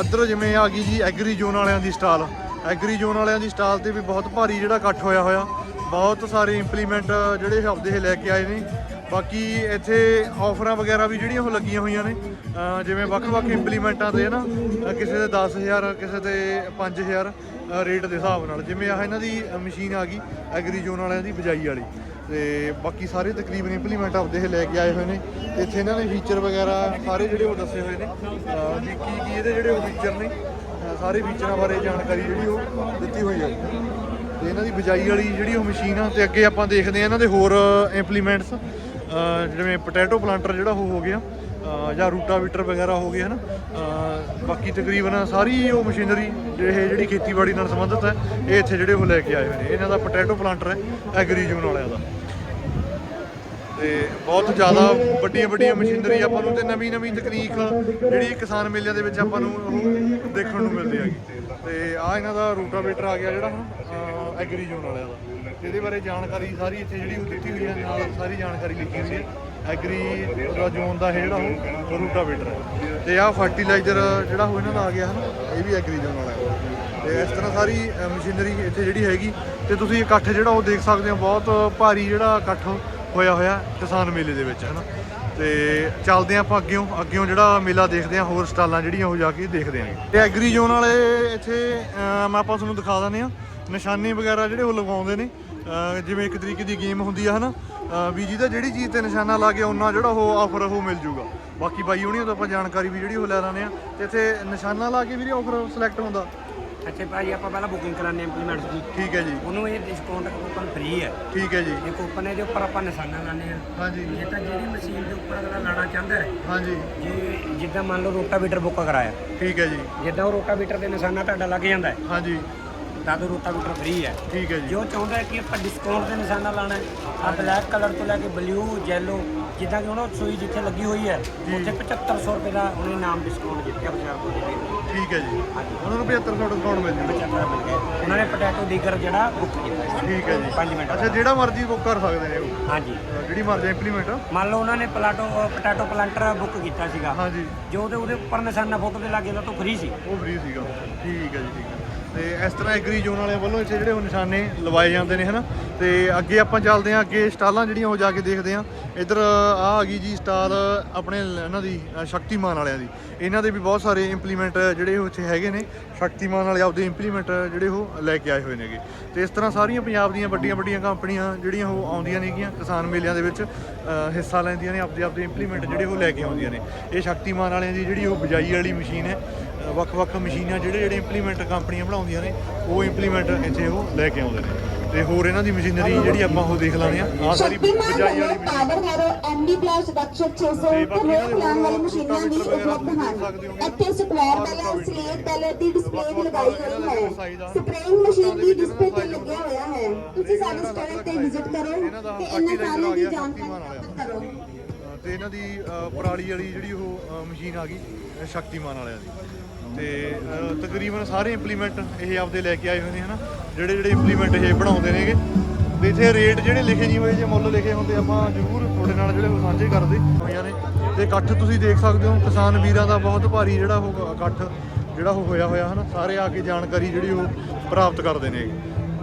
ਅਦਰ ਜਿਵੇਂ ਆ ਗਈ ਜੀ ਐਗਰੀ ਜ਼ੋਨ ਵਾਲਿਆਂ ਦੀ ਸਟਾਲ। ਐਗਰੀ ਜ਼ੋਨ ਵਾਲਿਆਂ ਦੀ ਸਟਾਲ ਤੇ ਵੀ ਬਹੁਤ ਭਾਰੀ ਜਿਹੜਾ ਇਕੱਠ ਹੋਇਆ ਹੋਇਆ। ਬਹੁਤ ਸਾਰੇ ਇੰਪਲੀਮੈਂਟ ਜਿਹੜੇ ਆਪਦੇ ਇਹ ਲੈ ਕੇ ਆਏ ਨੇ। ਬਾਕੀ ਇੱਥੇ ਆਫਰਾਂ ਵਗੈਰਾ ਵੀ ਜਿਹੜੀਆਂ ਉਹ ਲੱਗੀਆਂ ਹੋਈਆਂ ਨੇ। ਜਿਵੇਂ ਵੱਖ-ਵੱਖ ਇੰਪਲੀਮੈਂਟਾਂ ਤੇ ਨਾ ਕਿਸੇ ਦੇ 10000 ਕਿਸੇ ਦੇ 5000 ਅਹ ਰੇਟ ਦੇ ਹਿਸਾਬ ਨਾਲ। ਜਿਵੇਂ ਆਹ ਇਹਨਾਂ ਦੀ ਮਸ਼ੀਨ ਆ ਗਈ ਐਗਰੀ ਜ਼ੋਨ ਵਾਲਿਆਂ ਦੀ ਬਿਜਾਈ ਵਾਲੀ। ਤੇ ਬਾਕੀ ਸਾਰੇ ਤਕਰੀਬਨ ਇੰਪਲੀਮੈਂਟ ਆਪਦੇ ਇਹ ਲੈ ਕੇ ਆਏ ਹੋਏ ਨੇ। ਇੱਥੇ ਇਹਨਾਂ ਨੇ ਫੀਚਰ ਵਗੈਰਾ ਸਾਰੇ ਜਿਹੜੇ ਉਹ ਦੱਸੇ ਹੋਏ ਨੇ। ਵੀ ਕੀ ਕੀ ਇਹਦੇ ਜਿਹੜੇ ਉਹ ਫੀਚਰ ਨੇ ਸਾਰੇ ਫੀਚਰਾਂ ਬਾਰੇ ਜਾਣਕਾਰੀ ਜਿਹੜੀ ਉਹ ਦਿੱਤੀ ਹੋਈ ਹੈ। ਤੇ ਇਹਨਾਂ ਦੀ ਬਿਜਾਈ ਵਾਲੀ ਜਿਹੜੀ ਉਹ ਮਸ਼ੀਨ ਆ, ਤੇ ਅੱਗੇ ਆਪਾਂ ਦੇਖਦੇ ਆ ਇਹਨਾਂ ਦੇ ਹੋਰ ਇੰਪਲੀਮੈਂਟਸ ਜਿਵੇਂ ਪੋਟੈਟੋ ਪਲਾਂਟਰ ਜਿਹੜਾ ਉਹ ਹੋ ਗਿਆ ਜਾਂ ਰੂਟਾਵੀਟਰ ਵਗੈਰਾ ਹੋ ਗਏ, ਹਨ? ਅਹ ਬਾਕੀ ਤਕਰੀਬਨ ਸਾਰੀ ਉਹ ਮਸ਼ੀਨਰੀ, ਇਹ ਜਿਹੜੀ ਖੇਤੀਬਾੜੀ ਨਾਲ ਸੰਬੰਧਿਤ ਹੈ, ਇਹ ਇੱਥੇ ਜਿਹੜੇ ਉਹ ਲੈ ਕੇ ਆਏ ਹੋਏ ਨੇ। ਇਹਨਾਂ ਦਾ ਪੋਟੈਟੋ ਪਲਾਂਟਰ ਹੈ, ਐਗਰੀ ਜ਼ੋਨ ਵਾਲਿਆਂ ਦਾ। ਤੇ ਬਹੁਤ ਜ਼ਿਆਦਾ ਵੱਡੀਆਂ ਵੱਡੀਆਂ ਮਸ਼ੀਨਰੀ ਆਪਾਂ ਨੂੰ ਤੇ ਨਵੀਂ ਨਵੀਂ ਤਕਨੀਕ ਜਿਹੜੀ ਕਿਸਾਨ ਮੇਲਿਆਂ ਦੇ ਵਿੱਚ ਆਪਾਂ ਨੂੰ ਉਹ ਦੇਖਣ ਨੂੰ ਮਿਲਦੀ ਹੈਗੀ। ਤੇ ਆ ਇਹਨਾਂ ਦਾ ਰੂਟਾਵੇਟਰ ਆ ਗਿਆ ਜਿਹੜਾ ਐਗਰੀ ਜ਼ੋਨ ਵਾਲਿਆਂ ਦਾ। ਇਹਦੇ ਬਾਰੇ ਜਾਣਕਾਰੀ ਸਾਰੀ ਇੱਥੇ ਜਿਹੜੀ ਉਹ ਦਿੱਤੀ ਹੋਈ ਹੈ, ਨਾਲ ਸਾਰੀ ਜਾਣਕਾਰੀ ਲਿਖੀ ਹੋਈ ਹੈ। ਐਗਰੀ ਦਾ ਜ਼ੋਨ ਦਾ ਹੈ ਜਿਹੜਾ ਉਹ ਰੂਟਾਵੇਟਰ ਹੈ। ਤੇ ਆਹ ਫਰਟੀਲਾਈਜ਼ਰ ਜਿਹੜਾ ਉਹ ਇਹਨਾਂ ਦਾ ਆ ਗਿਆ ਹਨ, ਇਹ ਵੀ ਐਗਰੀ ਜ਼ੋਨ ਵਾਲਾ ਹੈ। ਤੇ ਇਸ ਤਰ੍ਹਾਂ ਸਾਰੀ ਮਸ਼ੀਨਰੀ ਇੱਥੇ ਜਿਹੜੀ ਹੈਗੀ, ਤੇ ਤੁਸੀਂ ਇਕੱਠ ਜਿਹੜਾ ਉਹ ਦੇਖ ਸਕਦੇ ਹੋ, ਬਹੁਤ ਭਾਰੀ ਜਿਹੜਾ ਇਕੱਠ ਹੋਇਆ ਹੋਇਆ ਕਿਸਾਨ ਮੇਲੇ ਦੇ ਵਿੱਚ, ਹਨਾ। ਤੇ ਚੱਲਦੇ ਹਾਂ ਆਪਾਂ ਅੱਗਿਓਂ ਅੱਗਿਓਂ ਜਿਹੜਾ ਮੇਲਾ ਦੇਖਦੇ ਹਾਂ, ਹੋਰ ਸਟਾਲਾਂ ਜਿਹੜੀਆਂ ਉਹ ਜਾ ਕੇ ਦੇਖਦੇ ਆਂਗੇ ਤੇ ਐਗਰੀ ਜ਼ੋਨ ਵਾਲੇ ਇੱਥੇ ਮੈਂ ਆਪਾਂ ਤੁਹਾਨੂੰ ਦਿਖਾ ਦਿੰਦੇ ਆ ਨਿਸ਼ਾਨੇ ਵਗੈਰਾ ਜਿਹੜੇ ਉਹ ਲਗਾਉਂਦੇ ਨੇ ਜਿਵੇਂ ਇੱਕ ਤਰੀਕੇ ਦੀ ਗੇਮ ਹੁੰਦੀ ਆ ਹਨਾ? ਵੀ ਜਿਹਦਾ ਜਿਹੜੀ ਚੀਜ਼ ਤੇ ਨਿਸ਼ਾਨਾ ਲਾ ਕੇ ਉਹਨਾਂ ਜਿਹੜਾ ਉਹ ਆਫਰ ਉਹ ਮਿਲ ਜੂਗਾ। ਬਾਕੀ ਬਾਈ ਹੋਣੀ ਤੋਂ ਆਪਾਂ ਜਾਣਕਾਰੀ ਵੀ ਜਿਹੜੀ ਉਹ ਲੈ ਲੈਣੇ ਆ। ਤੇ ਇੱਥੇ ਨਿਸ਼ਾਨਾ ਲਾ ਕੇ ਵੀ ਆਫਰ ਸਿਲੈਕਟ ਹੁੰਦਾ ਅੱਛਾ ਭਾਜੀ ਆਪਾਂ ਪਹਿਲਾਂ ਬੁਕਿੰਗ ਕਰਾਉਂਦੇ ਇੰਪਲੀਮੈਂਟਸ ਦੀ। ਠੀਕ ਹੈ ਜੀ। ਉਹਨੂੰ ਇਹ ਡਿਸਕਾਊਂਟ ਕੂਪਨ ਫ੍ਰੀ ਹੈ। ਠੀਕ ਹੈ ਜੀ। ਇਹ ਕੂਪਨ ਇਹਦੇ ਉੱਪਰ ਆਪਾਂ ਨਿਸ਼ਾਨਾ ਲਾਉਂਦੇ ਆ ਹਾਂਜੀ। ਇਹ ਤਾਂ ਜਿਹੜੀ ਮਸ਼ੀਨ ਦੇ ਉੱਪਰ ਅਗਲਾ ਲਾਣਾ ਚਾਹੁੰਦਾ ਹੈ। ਹਾਂਜੀ। ਜੇ ਜਿੱਦਾਂ ਮੰਨ ਲਓ ਰੋਟਾਵੀਟਰ ਬੁੱਕ ਕਰਾਇਆ। ਠੀਕ ਹੈ ਜੀ। ਜਿੱਦਾਂ ਉਹ ਰੋਟਾਵੀਟਰ ਦੇ ਨਿਸ਼ਾਨਾ ਤੁਹਾਡਾ ਲੱਗ ਜਾਂਦਾ ਹੈ। ਹਾਂਜੀ। ਤਾਂ ਉਹ ਰੋਟਾਵੀਟਰ ਫ੍ਰੀ ਹੈ। ਠੀਕ ਹੈ ਜੀ। ਜੋ ਚਾਹੁੰਦਾ ਹੈ ਕਿ ਆਪਾਂ ਡਿਸਕਾਊਂਟ ਦੇ ਨਿਸ਼ਾਨਾ ਲਾਣਾ ਹੈ। ਆ ਬਲੈਕ ਕਲਰ ਤੋਂ ਲੈ ਕੇ ਬਲੂ ਯੈਲੋ ਜਿੱਦਾਂ ਕਿ ਉਹਨਾਂ ਸੂਈ ਜਿੱਥੇ ਲੱਗੀ ਹੋਈ ਹੈ ਉੱਥੇ 7500 ਰੁਪਏ ਦਾ ਉਹਨੇ ਨਾਮ ਡਿਸਕਾਊਂਟ ਜਿੱਤਿਆ ਹੁਸ਼ਿਆਰਪੁਰ ਦੇ ਵਿੱਚ ਠੀਕ ਹੈ ਜੀ। ਉਹਨਾਂ ਨੂੰ 7500 ਡਿਸਕਾਊਂਟ ਮਿਲ ਜੂਗਾ 75 ਮਿਲ ਗਿਆ ਉਹਨਾਂ ਨੇ ਪੋਟੈਟੋ ਡੀਗਰ ਜਿਹੜਾ ਬੁੱਕ ਕੀਤਾ ਸੀ ਠੀਕ ਹੈ ਜੀ। 5 ਮਿੰਟ ਅੱਛਾ ਜਿਹੜਾ ਮਰਜ਼ੀ ਬੁੱਕ ਕਰ ਸਕਦੇ ਨੇ ਉਹ। ਹਾਂਜੀ। ਜਿਹੜੀ ਮਰਜ਼ੀ ਇੰਪਲੀਮੈਂਟ ਮੰਨ ਲਓ ਉਹਨਾਂ ਨੇ ਪਲਾਟੋ ਪੋਟੈਟੋ ਪਲਾਂਟਰ ਬੁੱਕ ਕੀਤਾ ਸੀਗਾ। ਹਾਂਜੀ। ਜੋ ਉਹਦੇ ਉਹਦੇ ਉੱਪਰ ਨਿਸ਼ਾਨਾ ਫੋਟੋ ਦੇ ਲੱਗੇ ਦਾ ਤੋਂ ਫ੍ਰੀ ਸੀ। ਉਹ ਫ੍ਰੀ ਸੀਗਾ। ਠੀਕ ਹੈ ਜੀ ਠੀਕ ਹੈ। ਤੇ ਇਸ ਤਰ੍ਹਾਂ ਐਗਰੀ ਜ਼ੋਨ ਵਾਲਿਆਂ ਵੱਲੋਂ ਇੱਥੇ ਜਿਹੜੇ ਉਹ ਨਿਸ਼ਾਨੇ ਲਵਾਏ ਜਾਂਦੇ ਨੇ, ਹਨਾ? ਤੇ ਅੱਗੇ ਆਪਾਂ ਚੱਲਦੇ ਹਾਂ, ਅੱਗੇ ਸਟਾਲਾਂ ਜਿਹੜੀਆਂ ਉਹ ਜਾ ਕੇ ਦੇਖਦੇ ਹਾਂ। ਇੱਧਰ ਆ ਆ ਗਈ ਜੀ ਸਟਾਲ ਆਪਣੇ ਇਹਨਾਂ ਦੀ ਸ਼ਕਤੀਮਾਨ ਵਾਲਿਆਂ ਦੀ। ਇਹਨਾਂ ਦੇ ਵੀ ਬਹੁਤ ਸਾਰੇ ਇੰਪਲੀਮੈਂਟ ਜਿਹੜੇ ਉਹ ਇੱਥੇ ਹੈਗੇ ਨੇ। ਸ਼ਕਤੀਮਾਨ ਵਾਲੇ ਆਪਦੇ ਇੰਪਲੀਮੈਂਟ ਜਿਹੜੇ ਉਹ ਲੈ ਕੇ ਆਏ ਹੋਏ ਨੇਗੇ ਤੇ ਇਸ ਤਰ੍ਹਾਂ ਸਾਰੀਆਂ ਪੰਜਾਬ ਦੀਆਂ ਵੱਡੀਆਂ ਵੱਡੀਆਂ ਕੰਪਨੀਆਂ ਜਿਹੜੀਆਂ ਉਹ ਆਉਂਦੀਆਂ ਨੇਗੀਆਂ ਕਿਸਾਨ ਮੇਲਿਆਂ ਦੇ ਵਿੱਚ ਹਿੱਸਾ ਲੈਂਦੀਆਂ ਨੇ ਆਪਦੇ ਆਪਦੇ ਇੰਪਲੀਮੈਂਟ ਜਿਹੜੇ ਉਹ ਲੈ ਕੇ ਆਉਂਦੀਆਂ ਨੇ। ਇਹ ਸ਼ਕਤੀਮਾਨ ਵਾਲਿਆਂ ਦੀ ਜਿਹੜੀ ਉਹ ਬਿਜਾਈ ਵਾਲੀ ਮਸ਼ੀਨ ਹੈ ਵੱਖ-ਵੱਖ ਮਸ਼ੀਨਾਂ ਜਿਹੜੇ ਜਿਹੜੇ ਇੰਪਲੀਮੈਂਟ ਕੰਪਨੀਆਂ ਬਣਾਉਂਦੀਆਂ ਨੇ ਉਹ ਇੰਪਲੀਮੈਂਟ ਇੱਥੇ ਉਹ ਲੈ ਕੇ ਆਉਂਦੇ ਨੇ। ਤੇ ਹੋਰ ਇਹਨਾਂ ਦੀ ਮਸ਼ੀਨਰੀ ਜਿਹੜੀ ਆਪਾਂ ਉਹ ਦੇਖ ਲਾਂਗੇ। ਆ ਸਾਰੀ ਬਿਜਾਈ ਵਾਲੀ ਪਾਵਰ ਹੈਰੋ ਐਮਡੀ ਪਲੱਸ ਡਕਸ਼ਨ 600 ਤੇ ਲਾਉਣ ਵਾਲੀ ਹੋਰ ਮਸ਼ੀਨਾਂ ਵੀ ਉਪਲਬਧ ਹਨ। ਇੱਥੇ ਸਕੁਆਇਰ ਕਲਰ ਸਲੇਟ ਕਲਰ ਦੀ ਡਿਸਪਲੇ ਵੀ ਲਗਾਈ ਹੋਈ ਹੈ। ਸਪਰੇਇੰਗ ਮਸ਼ੀਨ ਦੀ ਡਿਸਪਲੇ ਤੇ ਲੱਗਿਆ ਹੋਇਆ ਹੈ। ਤੁਸੀਂ ਸਾਡੇ ਸਟੋਰ ਤੇ ਵਿਜ਼ਿਟ ਕਰੋ ਤੇ ਇਹਨਾਂ ਸਾਰਿਆਂ ਦੀ ਜਾਣਕਾਰੀ ਪ੍ਰਾਪਤ। ਕਰੋ। ਤੇ ਇਹਨਾਂ ਦੀ ਪਰਾਲੀ ਵਾਲੀ ਜਿਹੜੀ ਉਹ ਮਸ਼ੀਨ ਆ ਗਈ ਸ਼ਕਤੀਮਾਨ ਵਾਲਿਆਂ ਦੀ। ਤੇ ਤਕਰੀਬਨ ਸਾਰੇ ਇੰਪਲੀਮੈਂਟ ਇਹ ਆਪਦੇ ਲੈ ਕੇ ਆਏ ਹੋਏ ਨੇ, ਹਨਾ? ਜਿਹੜੇ ਜਿਹੜੇ ਇੰਪਲੀਮੈਂਟ ਇਹ ਬਣਾਉਂਦੇ ਨੇਗੇ। ਤੇ ਇੱਥੇ ਰੇਟ ਜਿਹੜੇ ਲਿਖੇ ਨਹੀਂ ਹੋਏ, ਜੇ ਮੁੱਲ ਲਿਖੇ ਹੁੰਦੇ, ਆਪਾਂ ਜ਼ਰੂਰ ਤੁਹਾਡੇ ਨਾਲ ਜਿਹੜੇ ਉਹ ਸਾਂਝੇ ਕਰਦੇ। ਹੋਈਆਂ ਨੇ ਤੇ ਇਕੱਠ ਤੁਸੀਂ ਦੇਖ ਸਕਦੇ ਹੋ, ਕਿਸਾਨ ਵੀਰਾਂ ਦਾ ਬਹੁਤ ਭਾਰੀ ਜਿਹੜਾ ਉਹ ਇਕੱਠ, ਜਿਹੜਾ ਉਹ ਹੋਇਆ ਹੋਇਆ, ਹਨਾ? ਸਾਰੇ ਆ ਕੇ ਜਾਣਕਾਰੀ ਜਿਹੜੀ ਉਹ ਪ੍ਰਾਪਤ ਕਰਦੇ ਨੇ।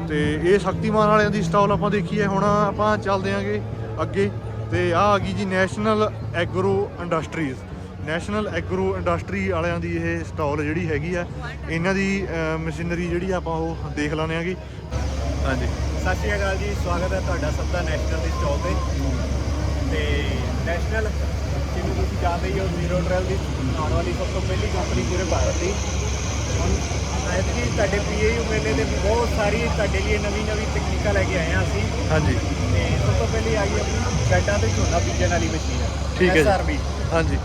ਤੇ ਇਹ ਸ਼ਕਤੀਮਾਨ ਵਾਲਿਆਂ ਦੀ ਸਟਾਲ ਆਪਾਂ ਦੇਖੀ ਹੈ, ਹੁਣ ਆਪਾਂ ਚੱਲਦੇ ਆਂਗੇ ਅੱਗੇ। ਤੇ ਆ ਆ ਗਈ ਜੀ National Agro Industries National Agro Industry ਵਾਲਿਆਂ ਦੀ ਇਹ ਸਟਾਲ ਜਿਹੜੀ ਹੈਗੀ ਆ ਇਹਨਾਂ ਦੀ ਮਸ਼ੀਨਰੀ ਜਿਹੜੀ ਆਪਾਂ ਉਹ ਦੇਖ ਲਾਣੇ ਆਂਗੇ। ਹਾਂਜੀ। ਸਤਿ ਸ਼੍ਰੀ ਅਕਾਲ ਜੀ ਸਵਾਗਤ ਹੈ ਤੁਹਾਡਾ ਸਭ ਦਾ ਨੈਸ਼ਨਲ ਦੀ ਸਟਾਲ ਤੇ। ਤੇ ਨੈਸ਼ਨਲ ਜਿਹਨੂੰ ਤੁਸੀਂ ਜਾਣਦੇ ਹੀ ਹੋ ਜ਼ੀਰੋ ਟਰੈਲ ਦੀ ਆਉਣ ਵਾਲੀ ਸਭ ਤੋਂ ਪਹਿਲੀ ਕੰਪਨੀ ਪੂਰੇ ਭਾਰਤ ਦੀ। ਹੁਣ ਐਤਕੀ ਤੁਹਾਡੇ ਪੀਏਯੂ ਮੇਲੇ ਦੇ ਬਹੁਤ ਸਾਰੀ ਤੁਹਾਡੇ ਲਈ ਨਵੀਂ ਨਵੀਂ ਤਕਨੀਕਾਂ ਲੈ ਕੇ ਆਏ ਹਾਂ ਅਸੀਂ। ਹਾਂਜੀ। ਤੇ ਸਭ ਤੋਂ ਪਹਿਲੀ ਆਈ ਆਪਣੀ ਬੈਡਾਂ ਤੇ ਝੋਨਾ ਬੀਜਣ ਵਾਲੀ ਮਸ਼ੀਨ ਠੀਕ ਹੈ। SRB ਹਾਂਜੀ।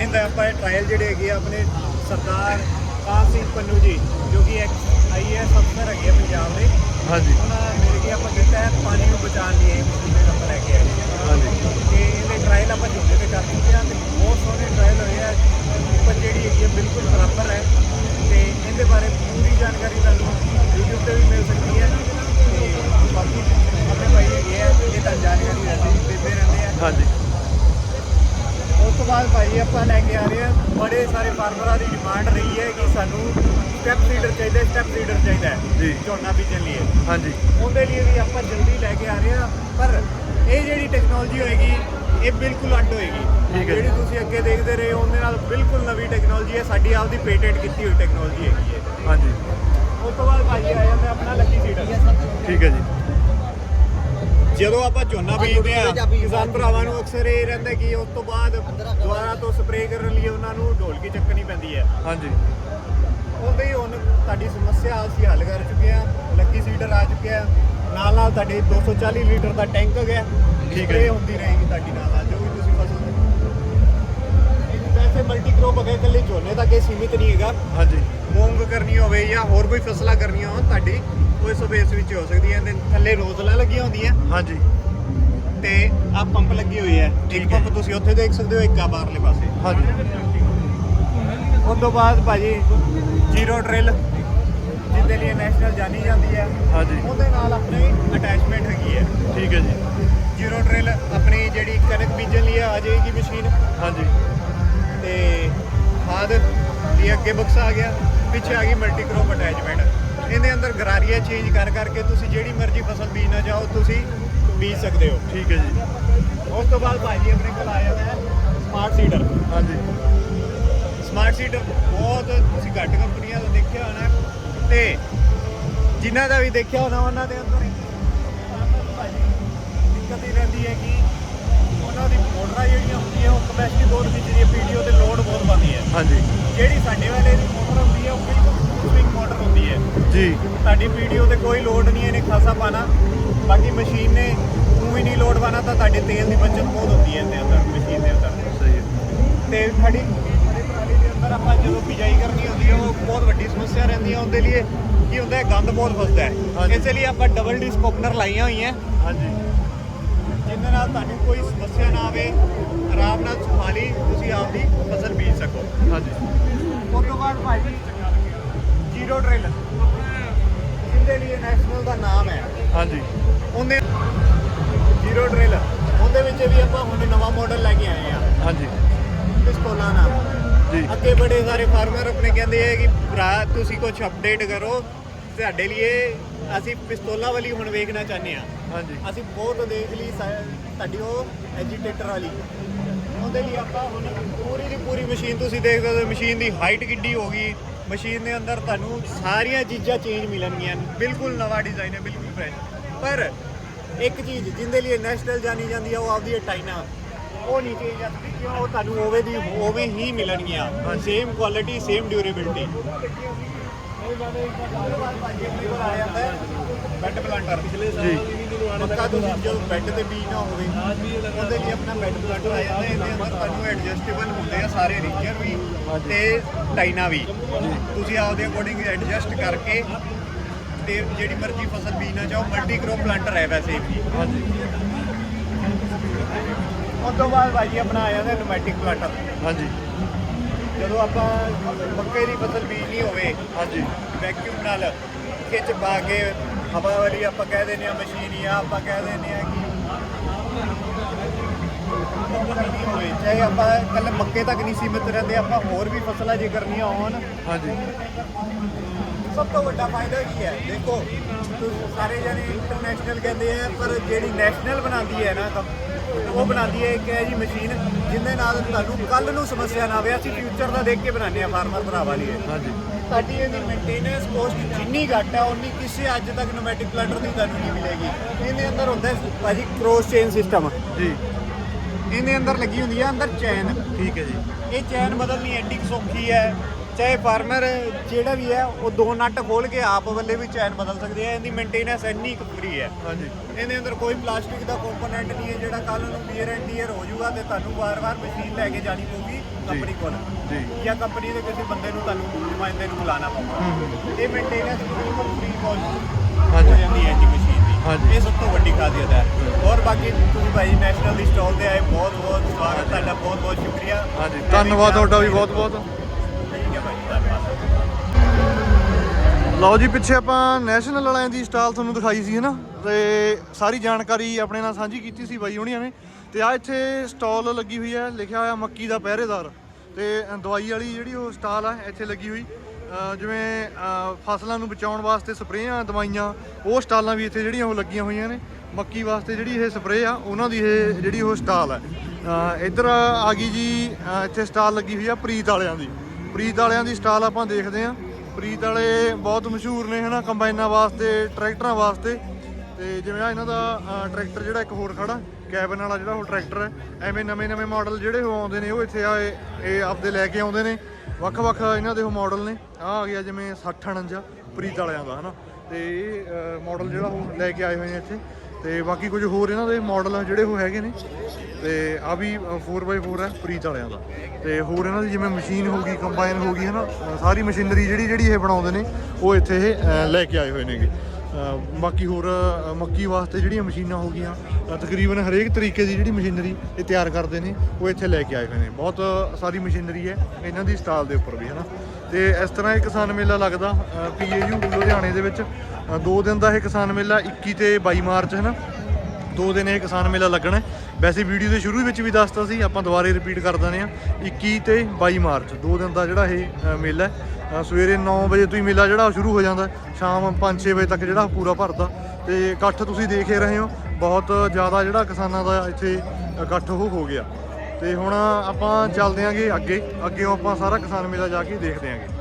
ਇਹਦਾ ਆਪਾਂ ਇਹ ਟ੍ਰਾਇਲ ਜਿਹੜੇ ਹੈਗੇ ਆ ਆਪਣੇ ਸਰਦਾਰ ਕਾਨ ਸਿੰਘ ਪੰਨੂ ਜੀ ਜੋ ਕਿ ਇੱਕ ਆਈਐਸ ਅਫਸਰ ਹੈਗੇ ਪੰਜਾਬ ਦੇ ਹਾਂਜੀ। ਉਹਨਾਂ ਮਿਲ ਕੇ ਆਪਾਂ ਕੀਤਾ ਹੈ ਪਾਣੀ ਨੂੰ ਬਚਾਉਣ ਲਈ ਇਹ ਮਸ਼ੀਨਾਂ ਆਪਾਂ ਲੈ ਕੇ ਆਏ। ਹਾਂਜੀ। ਤੇ ਇਹਦੇ ਟ੍ਰਾਇਲ ਆਪਾਂ ਝੋਨੇ ਤੇ ਕਰ ਚੁੱਕੇ ਹਾਂ ਤੇ ਬਹੁਤ ਸੋਹਣੇ ਟ੍ਰਾਇਲ ਹੋਏ ਆ। ਉੱਪਰ ਜਿਹੜੀ ਹੈਗੀ ਆ ਬਿਲਕੁਲ ਬਰਾਬਰ ਹੈ। ਤੇ ਇਹਦੇ ਬਾਰੇ ਪੂਰੀ ਜਾਣਕਾਰੀ ਤੁਹਾਨੂੰ YouTube ਤੇ ਵੀ ਮਿਲ ਸਕਦੀ ਹੈ। ਤੇ ਬਾਕੀ ਆਪਣੇ ਭਾਈ ਹੈਗੇ ਆ ਇਹ ਤਾਂ ਜਾਣਕਾਰੀ ਰਹਿੰਦੀ ਦਿੰਦੇ ਰਹਿੰਦੇ ਆ। ਹਾਂਜੀ। ਬਾਅਦ ਭਾਈ ਆਪਾਂ ਲੈ ਕੇ ਆ ਰਹੇ ਹਾਂ। ਬੜੇ ਸਾਰੇ ਫਾਰਮਰਾਂ ਦੀ ਡਿਮਾਂਡ ਰਹੀ ਹੈ ਕਿ ਸਾਨੂੰ ਸਟੈਪ ਸੀਡਰ ਚਾਹੀਦਾ ਸਟੈਪ ਸੀਡਰ ਚਾਹੀਦਾ ਹੈ। ਜੀ। ਝੋਨਾ ਬੀਜਣ ਲਈ। ਹਾਂਜੀ। ਉਹਦੇ ਲਈ ਵੀ ਆਪਾਂ ਜਲਦੀ ਲੈ ਕੇ ਆ ਰਹੇ ਹਾਂ। ਪਰ ਇਹ ਜਿਹੜੀ ਟੈਕਨੋਲੋਜੀ ਹੋਏਗੀ ਇਹ ਬਿਲਕੁਲ ਅੱਡ ਹੋਏਗੀ। ਠੀਕ ਹੈ ਜੀ। ਜਿਹੜੀ ਤੁਸੀਂ ਅੱਗੇ ਦੇਖਦੇ ਰਹੇ ਹੋ ਉਹਦੇ ਨਾਲ ਬਿਲਕੁਲ ਨਵੀਂ ਟੈਕਨੋਲੋਜੀ ਹੈ। ਸਾਡੀ ਆਪਦੀ ਪੇਟੈਂਟ ਕੀਤੀ ਹੋਈ ਟੈਕਨੋਲੋਜੀ ਹੈਗੀ ਹੈ। ਹਾਂਜੀ। ਉਸ ਤੋਂ ਬਾਅਦ ਭਾਜੀ ਆ ਜਾਂਦਾ ਆਪਣਾ ਲੱਕੀ ਸੀਡਰ ਠੀਕ ਹੈ ਜੀ। ਜਦੋਂ ਆਪਾਂ ਝੋਨਾ ਬੀਜਦੇ ਆ ਕਿਸਾਨ ਭਰਾਵਾਂ ਨੂੰ ਅਕਸਰ ਇਹ ਰਹਿੰਦਾ ਕਿ ਉਸ ਤੋਂ ਬਾਅਦ ਦੁਬਾਰਾ ਤੋਂ ਸਪਰੇਅ ਕਰਨ ਲਈ ਉਹਨਾਂ ਨੂੰ ਢੋਲਕੀ ਚੱਕਣੀ ਪੈਂਦੀ ਹੈ। ਹਾਂਜੀ। ਉਹਦੇ ਹੀ ਹੁਣ ਤੁਹਾਡੀ ਸਮੱਸਿਆ ਅਸੀਂ ਹੱਲ ਕਰ ਚੁੱਕੇ ਆ ਲੱਕੀ ਸੀਡਰ ਆ ਚੁੱਕਿਆ ਨਾਲ ਨਾਲ ਤੁਹਾਡੇ 240 ਲੀਟਰ ਦਾ ਟੈਂਕ ਹੋ। ਗਿਆ ਠੀਕ ਹੈ। ਹੁੰਦੀ ਰਹੇਗੀ ਤੁਹਾਡੀ ਨਾਲ ਨਾਲ ਜੋ ਵੀ ਤੁਸੀਂ ਫਸਲ ਵੈਸੇ ਮਲਟੀ ਕ੍ਰੋਪ ਅਗੇ ਇਕੱਲੇ ਝੋਨੇ ਤੱਕ ਇਹ ਸੀਮਿਤ ਨਹੀਂ ਹੈਗਾ। ਹਾਂਜੀ। ਮੂੰਗ ਕਰਨੀ ਹੋਵੇ ਜਾਂ ਹੋਰ ਕੋਈ ਫਸਲਾਂ ਕਰਨੀਆਂ ਹੋਣ ਤੁਹਾਡੀ ਉਹ ਇਸ ਬੇਸ ਵਿੱਚ ਹੋ ਸਕਦੀ ਹੈ ਤੇ ਥੱਲੇ ਨੋਜ਼ਲਾਂ ਲੱਗੀਆਂ ਹੁੰਦੀਆਂ। ਹਾਂਜੀ। ਤੇ ਆ ਪੰਪ ਲੱਗੀ ਹੋਈ ਹੈ। ਇੱਕ। ਪੰਪ ਤੁਸੀਂ ਉੱਥੇ ਦੇਖ ਸਕਦੇ ਹੋ ਇੱਕ ਆ ਬਾਹਰਲੇ ਪਾਸੇ। ਹਾਂਜੀ। ਉਸ ਤੋਂ ਬਾਅਦ ਭਾਜੀ ਜ਼ੀਰੋ ਡਰਿਲ ਜਿਹਦੇ ਲਈ ਨੈਸ਼ਨਲ ਜਾਣੀ ਜਾਂਦੀ ਹੈ। ਹਾਂਜੀ। ਉਹਦੇ ਨਾਲ ਆਪਣੀ ਅਟੈਚਮੈਂਟ ਹੈਗੀ ਹੈ। ਠੀਕ ਹੈ ਜੀ। ਜ਼ੀਰੋ ਡਰਿਲ ਆਪਣੀ ਜਿਹੜੀ ਕਣਕ ਬੀਜਣ ਲਈ ਆ ਜਾਏਗੀ ਮਸ਼ੀਨ। ਹਾਂਜੀ। ਤੇ ਖਾਦ ਦੀ ਅੱਗੇ ਬਕਸ ਆ ਗਿਆ ਪਿੱਛੇ ਆ ਗਈ ਮਲਟੀ ਕ੍ਰੋਪ ਅਟੈਚਮੈਂਟ ਇਹਦੇ ਅੰਦਰ ਗਰਾਰੀਆ ਚੇਂਜ ਕਰ ਕਰਕੇ ਤੁਸੀਂ ਜਿਹੜੀ ਮਰਜ਼ੀ ਫਸਲ ਬੀਜਣਾ ਚਾਹੋ ਤੁਸੀਂ ਬੀਜ ਸਕਦੇ ਹੋ। ਠੀਕ ਹੈ ਜੀ। ਉਸ ਤੋਂ ਬਾਅਦ ਭਾਜੀ ਆਪਣੇ ਕੋਲ ਆ ਜਾਂਦਾ ਹੈ ਸਮਾਰਟ ਸੀਡਰ ਹਾਂਜੀ। ਸਮਾਰਟ ਸੀਡਰ ਬਹੁਤ ਤੁਸੀਂ ਘੱਟ ਕੰਪਨੀਆਂ ਦਾ ਦੇਖਿਆ ਹੋਣਾ। ਤੇ ਜਿਨ੍ਹਾਂ ਦਾ ਵੀ ਦੇਖਿਆ ਹੋਣਾ ਉਹਨਾਂ ਦੇ ਅੰਦਰ ਦਿੱਕਤ ਹੀ ਰਹਿੰਦੀ ਹੈ ਕਿ ਉਹਨਾਂ ਦੀ ਮੋਟਰਾਂ ਜਿਹੜੀਆਂ ਹੁੰਦੀਆਂ ਉਹ ਕਪੈਸਿਟੀ ਬਹੁਤ ਖਿੱਚਦੀ ਹੈ ਪੀਡੀਓ ਤੇ ਲੋਡ ਬਹੁਤ ਪਾਉਂਦੀ ਹੈ ਹਾਂਜੀ। ਜਿਹੜੀ ਸਾਡੇ ਵਾਲੇ ਦੀ ਮੋਟਰ ਹੁੰਦੀ ਹੈ ਉਹ ਬਿਲਕੁਲ ਸਵਿੰਗ ਮੋਟਰ ਹੁੰਦੀ ਹੈ। ਜੀ। ਤੁਹਾਡੀ ਪੀਡੀਓ ਤੇ ਕੋਈ ਲੋਡ ਨਹੀਂ ਇਹਨੇ ਖਾਸਾ ਪਾਣਾ। ਬਾਕੀ ਮਸ਼ੀਨ ਨੇ ਉਹ ਹੀ ਨਹੀਂ ਲੋਡ ਪਾਣਾ ਤਾਂ ਤੁਹਾਡੇ ਤੇਲ ਦੀ ਬਚਤ ਬਹੁਤ ਹੁੰਦੀ ਹੈ ਇਹਦੇ ਅੰਦਰ ਮਸ਼ੀਨ ਦੇ ਅੰਦਰ। ਸਹੀ ਹੈ। ਤੇ ਖੜੀ ਖੜੀ ਟਰਾਲੀ ਦੇ ਅੰਦਰ ਆਪਾਂ ਜਦੋਂ ਬਿਜਾਈ ਕਰਨੀ ਹੁੰਦੀ ਹੈ ਉਹ ਬਹੁਤ ਵੱਡੀ ਸਮੱਸਿਆ ਰਹਿੰਦੀ ਹੈ ਉਹਦੇ ਲਈ ਕੀ ਹੁੰਦਾ ਹੈ ਗੰਦ ਬਹੁਤ ਫਸਦਾ ਹੈ। ਇਸੇ ਲਈ ਆਪਾਂ ਡਬਲ ਡਿਸਕ ਓਪਨਰ ਲਾਈਆਂ ਹੋਈਆਂ। ਹਾਂਜੀ। ਜਿਹਦੇ ਨਾਲ ਤੁਹਾਨੂੰ ਕੋਈ ਸਮੱਸਿਆ ਨਾ ਆਵੇ ਆਰਾਮ ਨਾਲ ਸੁਖਾਲੀ ਤੁਸੀਂ ਆਪਦੀ ਫਸਲ ਬੀਜ ਸਕੋ। ਹਾਂਜੀ। ਉਸ ਤੋਂ ਬਾਅਦ ਭਾਜੀ ਜ਼ੀਰੋ ਡਰਿਲ ਜਿਹਦੇ ਲਈ ਨੈਸ਼ਨਲ ਦਾ ਨਾਮ ਹੈ। ਹਾਂਜੀ। ਉਹਦੇ ਜ਼ੀਰੋ ਡਰਿਲ ਉਹਦੇ ਵਿੱਚ ਵੀ ਆਪਾਂ ਹੁਣ ਨਵਾਂ ਮਾਡਲ ਲੈ ਕੇ ਆਏ ਆ। ਹਾਂਜੀ। ਪਿਸਤੌਲਾਂ ਨਾਲ। ਜੀ। ਅੱਗੇ ਬੜੇ ਸਾਰੇ ਫਾਰਮਰ ਆਪਣੇ ਕਹਿੰਦੇ ਆ ਕਿ ਭਰਾ ਤੁਸੀਂ ਕੁਝ ਅਪਡੇਟ ਕਰੋ। ਸਾਡੇ ਲਈ ਅਸੀਂ ਪਿਸਤੌਲਾਂ ਵਾਲੀ ਹੁਣ ਵੇਖਣਾ ਚਾਹੁੰਦੇ ਆ। ਹਾਂਜੀ। ਅਸੀਂ ਬਹੁਤ ਦੇਖ ਲਈ ਸਾ- ਤੁਹਾਡੀ ਉਹ ਐਜੀਟੇਟਰ ਵਾਲੀ। ਉਹਦੇ ਲਈ ਆਪਾਂ ਹੁਣ ਪੂਰੀ ਦੀ ਪੂਰੀ ਮਸ਼ੀਨ ਤੁਸੀਂ ਦੇਖ ਸਕਦੇ ਹੋ ਮਸ਼ੀਨ ਦੀ ਹਾਈਟ ਕਿੱਡੀ ਹੋ ਗਈ। ਮਸ਼ੀਨ ਦੇ ਅੰਦਰ ਤੁਹਾਨੂੰ ਸਾਰੀਆਂ ਚੀਜ਼ਾਂ ਚੇਂਜ ਮਿਲਣਗੀਆਂ। ਬਿਲਕੁਲ ਨਵਾਂ ਡਿਜ਼ਾਈਨ ਹੈ ਬਿਲਕੁਲ ਫਰੈਸ਼ ਪਰ ਇੱਕ ਚੀਜ਼ ਜਿੰਦੇ ਲਈ ਨੈਸ਼ਨਲ ਜਾਣੀ ਜਾਂਦੀ ਹੈ ਉਹ ਆਪਦੀ ਟਾਈਨਾ ਉਹ ਨਹੀਂ ਚੇਂਜ ਆਉਂਦੀ ਕਿਉਂ? ਉਹ ਤੁਹਾਨੂੰ ਉਵੇਂ ਦੀ ਉਵੇਂ ਹੀ ਮਿਲਣਗੀਆਂ। Same quality same durability bed planter ਪਿਛਲੇ ਜੀ। ਮੱਕਾ ਤੁਸੀਂ ਜੋ ਬੈੱਡ ਤੇ ਬੀਜ ਨਾ ਹੋਵੇ ਉਹਦੇ ਲਈ ਆਪਣਾ ਬੈੱਡ ਪਲਾਂਟਰ ਆ ਜਾਂਦਾ ਇਹਦੇ ਅੰਦਰ ਤੁਹਾਨੂੰ ਐਡਜਸਟੇਬਲ ਹੁੰਦੇ ਆ ਸਾਰੇ ਰੀਜਰ ਵੀ ਤੇ ਟਾਈਨਾ ਵੀ। ਤੁਸੀਂ ਆਪਦੇ ਅਕੋਰਡਿੰਗ ਐਡਜਸਟ ਕਰਕੇ ਤੇ ਜਿਹੜੀ ਮਰਜ਼ੀ ਫਸਲ ਬੀਜਣਾ ਚਾਹੋ ਮਲਟੀ ਕ੍ਰੋਪ ਪਲਾਂਟਰ ਹੈ ਵੈਸੇ ਵੀ। ਹਾਂਜੀ ਉਸ ਤੋਂ ਬਾਅਦ ਭਾਜੀ ਆਪਣਾ ਆ ਜਾਂਦਾ ਨੋਮੈਟਿਕ ਪਲਾਂਟਰ ਹਾਂਜੀ। ਜਦੋਂ ਆਪਾਂ ਮੱਕੇ ਦੀ ਫਸਲ ਬੀਜਣੀ ਹੋਵੇ ਹਾਂਜੀ। ਵੈਕਿਊਮ ਨਾਲ ਖਿੱਚ ਪਾ ਕੇ ਹਵਾ ਵਾਲੀ ਆਪਾਂ ਕਹਿ ਦਿੰਦੇ ਆ ਮਸ਼ੀਨ ਜਾਂ ਆਪਾਂ ਕਹਿ ਦਿੰਦੇ ਆ ਕਿ ਹੋਵੇ ਚਾਹੇ ਆਪਾਂ ਕੱਲ ਮੱਕੇ ਤੱਕ ਨਹੀਂ ਸੀਮਿਤ ਰਹਿੰਦੇ ਆਪਾਂ ਹੋਰ ਵੀ ਫਸਲਾਂ ਜੇ ਕਰਨੀਆਂ ਹੋਣ। ਹਾਂਜੀ। ਸਭ ਤੋਂ ਵੱਡਾ ਫਾਇਦਾ ਕੀ ਹੈ? ਦੇਖੋ ਸਾਰੇ ਜਣੇ ਇੰਟਰਨੈਸ਼ਨਲ ਕਹਿੰਦੇ ਆ ਪਰ ਜਿਹੜੀ ਨੈਸ਼ਨਲ ਬਣਾਉਂਦੀ ਹੈ ਨਾ ਉਹ ਬਣਾਉਂਦੀ ਹੈ ਇੱਕ ਹੈ ਜੀ ਮਸ਼ੀਨ ਜਿਹਦੇ ਨਾਲ ਤੁਹਾਨੂੰ ਕੱਲ ਨੂੰ ਸਮੱਸਿਆ ਨਾ ਆਵੇ। ਅਸੀਂ ਫਿਊਚਰ ਦਾ ਦੇਖ ਕੇ ਬਣਾਉਂਦੇ ਆ ਫਾਰਮਰ ਭਰਾਵਾਂ ਲਈ ਇਹ। ਹਾਂਜੀ। ਤੁਹਾਡੀ ਇਹਦੀ ਮੇਨਟੇਨੈਂਸ ਕੋਸਟ ਜਿੰਨੀ ਘੱਟ ਹੈ ਉਨੀ ਕਿਸੇ ਅੱਜ ਤੱਕ ਨੋਮੈਟਿਕ ਪਲਾਂਟਰ ਦੀ ਤੁਹਾਨੂੰ ਨਹੀਂ ਮਿਲੇਗੀ। ਇਹਦੇ ਅੰਦਰ ਹੁੰਦਾ ਹੈ ਭਾਜੀ ਕ੍ਰੋਸ ਚੇਨ ਸਿਸਟਮ ਜੀ। ਇਹਦੇ ਅੰਦਰ ਲੱਗੀ ਹੁੰਦੀ ਹੈ ਅੰਦਰ ਚੈਨ ਠੀਕ ਹੈ ਜੀ। ਇਹ ਚੈਨ ਬਦਲਣੀ ਐਡੀ ਕੁ ਸੌਖੀ ਹੈ। ਚਾਹੇ ਫਾਰਮਰ ਜਿਹੜਾ ਵੀ ਹੈ ਉਹ ਦੋ ਨਟ ਖੋਲ ਕੇ ਆਪ ਵੱਲੇ ਵੀ ਚੈਨ ਬਦਲ ਸਕਦੇ ਆ। ਇਹਦੀ ਮੇਨਟੇਨੈਂਸ ਇੰਨੀ ਕੁ ਫਰੀ ਹੈ। ਹਾਂਜੀ। ਇਹਦੇ ਅੰਦਰ ਕੋਈ ਪਲਾਸਟਿਕ ਦਾ ਕੰਪੋਨੈਂਟ ਨਹੀਂ ਹੈ ਜਿਹੜਾ ਕੱਲ ਨੂੰ ਵੀਅਰ ਐਂਡ ਟੀਅਰ ਹੋ ਜਾਊਗਾ ਤੇ ਤੁਹਾਨੂੰ ਵਾਰ-ਵਾਰ ਮਸ਼ੀਨ ਲੈ ਕੇ ਜਾਣੀ ਪਊਗੀ। ਕੰਪਨੀ ਕੋਲ। ਜੀ। ਜਾਂ ਕੰਪਨੀ ਦੇ ਕਿਸੇ ਬੰਦੇ ਨੂੰ ਤੁਹਾਨੂੰ ਨੁਮਾਇੰਦੇ ਨੂੰ ਬੁਲਾਉਣਾ ਪਊਗਾ। ਇਹ ਮੇਨਟੇਨੈਂਸ ਬਿਲਕੁਲ ਫ੍ਰੀ ਕਾਸਟ ਹਾਂਜੀ। ਹੋ ਜਾਂਦੀ ਹੈ ਜੀ ਮਸ਼ੀਨ ਦੀ। ਹਾਂਜੀ। ਇਹ ਸਭ ਤੋਂ ਵੱਡੀ ਖਾਸੀਅਤ ਹੈ। ਔਰ ਬਾਕੀ ਤੁਸੀਂ ਭਾਈ ਨੈਸ਼ਨਲ ਦੀ ਸਟਾਲ ਤੇ ਆਏ ਬਹੁਤ ਬਹੁਤ ਸਵਾਗਤ ਤੁਹਾਡਾ ਬਹੁਤ ਬਹੁਤ ਸ਼ੁਕਰੀਆ। ਹਾਂਜੀ ਧੰਨਵਾਦ ਤੁਹਾਡਾ ਵੀ ਬਹੁਤ ਬਹੁਤ। ਠੀਕ ਹੈ ਭਾਈ ਧੰਨਵਾਦ। ਲਓ ਜੀ ਪਿੱਛੇ ਆਪਾਂ ਨੈਸ਼ਨਲ ਵਾਲਿਆਂ ਦੀ ਸਟਾਲ ਤੁਹਾਨੂੰ ਦਿਖਾਈ ਸੀ ਹਨਾ? ਤੇ ਸਾਰੀ ਜਾਣਕਾਰੀ ਆਪਣੇ ਨਾਲ ਸਾਂਝੀ ਕੀਤੀ ਸੀ ਬਾਈ ਹੁਣੀਆਂ ਨੇ। ਤੇ ਆ ਇੱਥੇ ਸਟਾਲ ਲੱਗੀ ਹੋਈ ਹੈ ਲਿਖਿਆ ਹੋਇਆ ਮੱਕੀ ਦਾ ਪਹਿਰੇਦਾਰ। ਤੇ ਦਵਾਈ ਵਾਲੀ ਜਿਹੜੀ ਉਹ ਸਟਾਲ ਆ, ਇੱਥੇ ਲੱਗੀ ਹੋਈ। ਜਿਵੇਂ ਫਸਲਾਂ ਨੂੰ ਬਚਾਉਣ ਵਾਸਤੇ ਸਪਰੇਆਂ, ਦਵਾਈਆਂ, ਉਹ ਸਟਾਲਾਂ ਵੀ ਇੱਥੇ ਜਿਹੜੀਆਂ ਉਹ ਲੱਗੀਆਂ ਹੋਈਆਂ ਨੇ। ਮੱਕੀ ਵਾਸਤੇ ਜਿਹੜੀ ਇਹ ਸਪਰੇਅ ਆ, ਉਹਨਾਂ ਦੀ ਇਹ ਜਿਹੜੀ ਉਹ ਸਟਾਲ ਹੈ ਇੱਧਰ ਆ ਗਈ ਜੀ ਇੱਥੇ ਸਟਾਲ ਲੱਗੀ ਹੋਈ ਆ ਪ੍ਰੀਤ ਵਾਲਿਆਂ ਦੀ। ਪ੍ਰੀਤ ਵਾਲਿਆਂ ਦੀ ਸਟਾਲ ਆਪਾਂ ਦੇਖਦੇ ਆ। ਪ੍ਰੀਤ ਵਾਲੇ ਬਹੁਤ ਮਸ਼ਹੂਰ ਨੇ, ਹਨਾ, ਕੰਬਾਈਨਾਂ ਵਾਸਤੇ, ਟਰੈਕਟਰਾਂ ਵਾਸਤੇ। ਤੇ ਜਿਵੇਂ ਆ, ਇਹਨਾਂ ਦਾ ਟਰੈਕਟਰ ਜਿਹੜਾ ਇੱਕ ਹੋਰ ਖੜਾ। ਕੈਬਨ ਵਾਲਾ ਜਿਹੜਾ ਉਹ ਟਰੈਕਟਰ ਹੈ ਐਵੇਂ ਨਵੇਂ ਨਵੇਂ ਮਾਡਲ ਜਿਹੜੇ ਉਹ ਆਉਂਦੇ ਨੇ ਉਹ ਇੱਥੇ ਆ ਇਹ ਆਪਦੇ ਲੈ ਕੇ ਆਉਂਦੇ ਨੇ। ਵੱਖ-ਵੱਖ ਇਹਨਾਂ ਦੇ ਉਹ ਮਾਡਲ ਨੇ। ਆ ਆ ਗਿਆ ਜਿਵੇਂ 6049 ਪ੍ਰੀਤ ਵਾਲਿਆਂ ਦਾ ਹਨਾ? ਤੇ ਇਹ ਮਾਡਲ ਜਿਹੜਾ ਉਹ ਲੈ ਕੇ ਆਏ ਹੋਏ ਨੇ ਇੱਥੇ। ਤੇ ਬਾਕੀ ਕੁਝ ਹੋਰ ਇਹਨਾਂ ਦੇ ਮਾਡਲ ਜਿਹੜੇ ਉਹ ਹੈਗੇ ਨੇ। ਤੇ ਆ ਵੀ 4x4 ਹੈ ਪ੍ਰੀਤ ਵਾਲਿਆਂ ਦਾ। ਤੇ ਹੋਰ ਇਹਨਾਂ ਦੀ ਜਿਵੇਂ ਮਸ਼ੀਨ ਹੋ ਗਈ ਕੰਬਾਈਨ ਹੋ ਗਈ ਹਨਾ? ਅ, ਸਾਰੀ ਮਸ਼ੀਨਰੀ ਜਿਹੜੀ ਜਿਹੜੀ ਇਹ ਬਣਾਉਂਦੇ ਨੇ ਉਹ ਇੱਥੇ ਇਹ ਲੈ ਕੇ ਆਏ ਹੋਏ ਨੇਗੇ। ਬਾਕੀ ਹੋਰ ਮੱਕੀ ਵਾਸਤੇ ਜਿਹੜੀਆਂ ਮਸ਼ੀਨਾਂ ਹੋ ਗਈਆਂ ਤਕਰੀਬਨ ਹਰੇਕ ਤਰੀਕੇ ਦੀ ਜਿਹੜੀ ਮਸ਼ੀਨਰੀ ਇਹ ਤਿਆਰ ਕਰਦੇ ਨੇ, ਉਹ ਇੱਥੇ ਲੈ ਕੇ ਆਏ ਹੋਏ ਨੇ। ਬਹੁਤ ਸਾਰੀ ਮਸ਼ੀਨਰੀ ਹੈ, ਇਹਨਾਂ ਦੀ ਸਟਾਲ ਦੇ ਉੱਪਰ ਵੀ ਹੈ ਨਾ ਤੇ ਇਸ ਤਰ੍ਹਾਂ ਇਹ ਕਿਸਾਨ ਮੇਲਾ ਲੱਗਦਾ ਪੀਏਯੂ ਲੁਧਿਆਣੇ ਦੇ ਵਿੱਚ। ਦੋ ਦਿਨ ਦਾ ਇਹ ਕਿਸਾਨ ਮੇਲਾ 21 ਤੇ 22 ਮਾਰਚ ਹੈ ਨਾ ਦੋ ਦਿਨ ਇਹ ਕਿਸਾਨ ਮੇਲਾ ਲੱਗਣਾ ਵੈਸੇ ਵੀਡੀਓ ਦੇ ਸ਼ੁਰੂ ਵਿੱਚ ਵੀ ਦੱਸਤਾ ਸੀ, ਆਪਾਂ ਦੁਬਾਰੇ ਰਿਪੀਟ ਕਰ ਦਿੰਦੇ ਆ 21 ਤੇ 22 ਮਾਰਚ, ਦੋ ਦਿਨ ਦਾ ਜਿਹੜਾ ਇਹ ਮੇਲਾ ਹੈ। ਸਵੇਰੇ 9 ਵਜੇ ਤੋਂ ਹੀ ਮੇਲਾ ਜਿਹੜਾ ਉਹ ਸ਼ੁਰੂ ਹੋ ਜਾਂਦਾ ਸ਼ਾਮ 5-6 ਵਜੇ ਤੱਕ ਜਿਹੜਾ ਪੂਰਾ ਭਰਦਾ। ਤੇ ਇਕੱਠ ਤੁਸੀਂ ਦੇਖ ਰਹੇ ਹੋ। ਬਹੁਤ ਜ਼ਿਆਦਾ ਜਿਹੜਾ ਕਿਸਾਨਾਂ ਦਾ ਇੱਥੇ ਇਕੱਠ ਉਹ ਹੋ ਗਿਆ। ਤੇ ਹੁਣ ਆਪਾਂ ਚੱਲਦੇ ਆਂਗੇ ਅੱਗੇ। ਅੱਗੇ ਆਪਾਂ ਸਾਰਾ ਕਿਸਾਨ ਮੇਲਾ ਜਾ ਕੇ ਦੇਖਦੇ ਆਂਗੇ।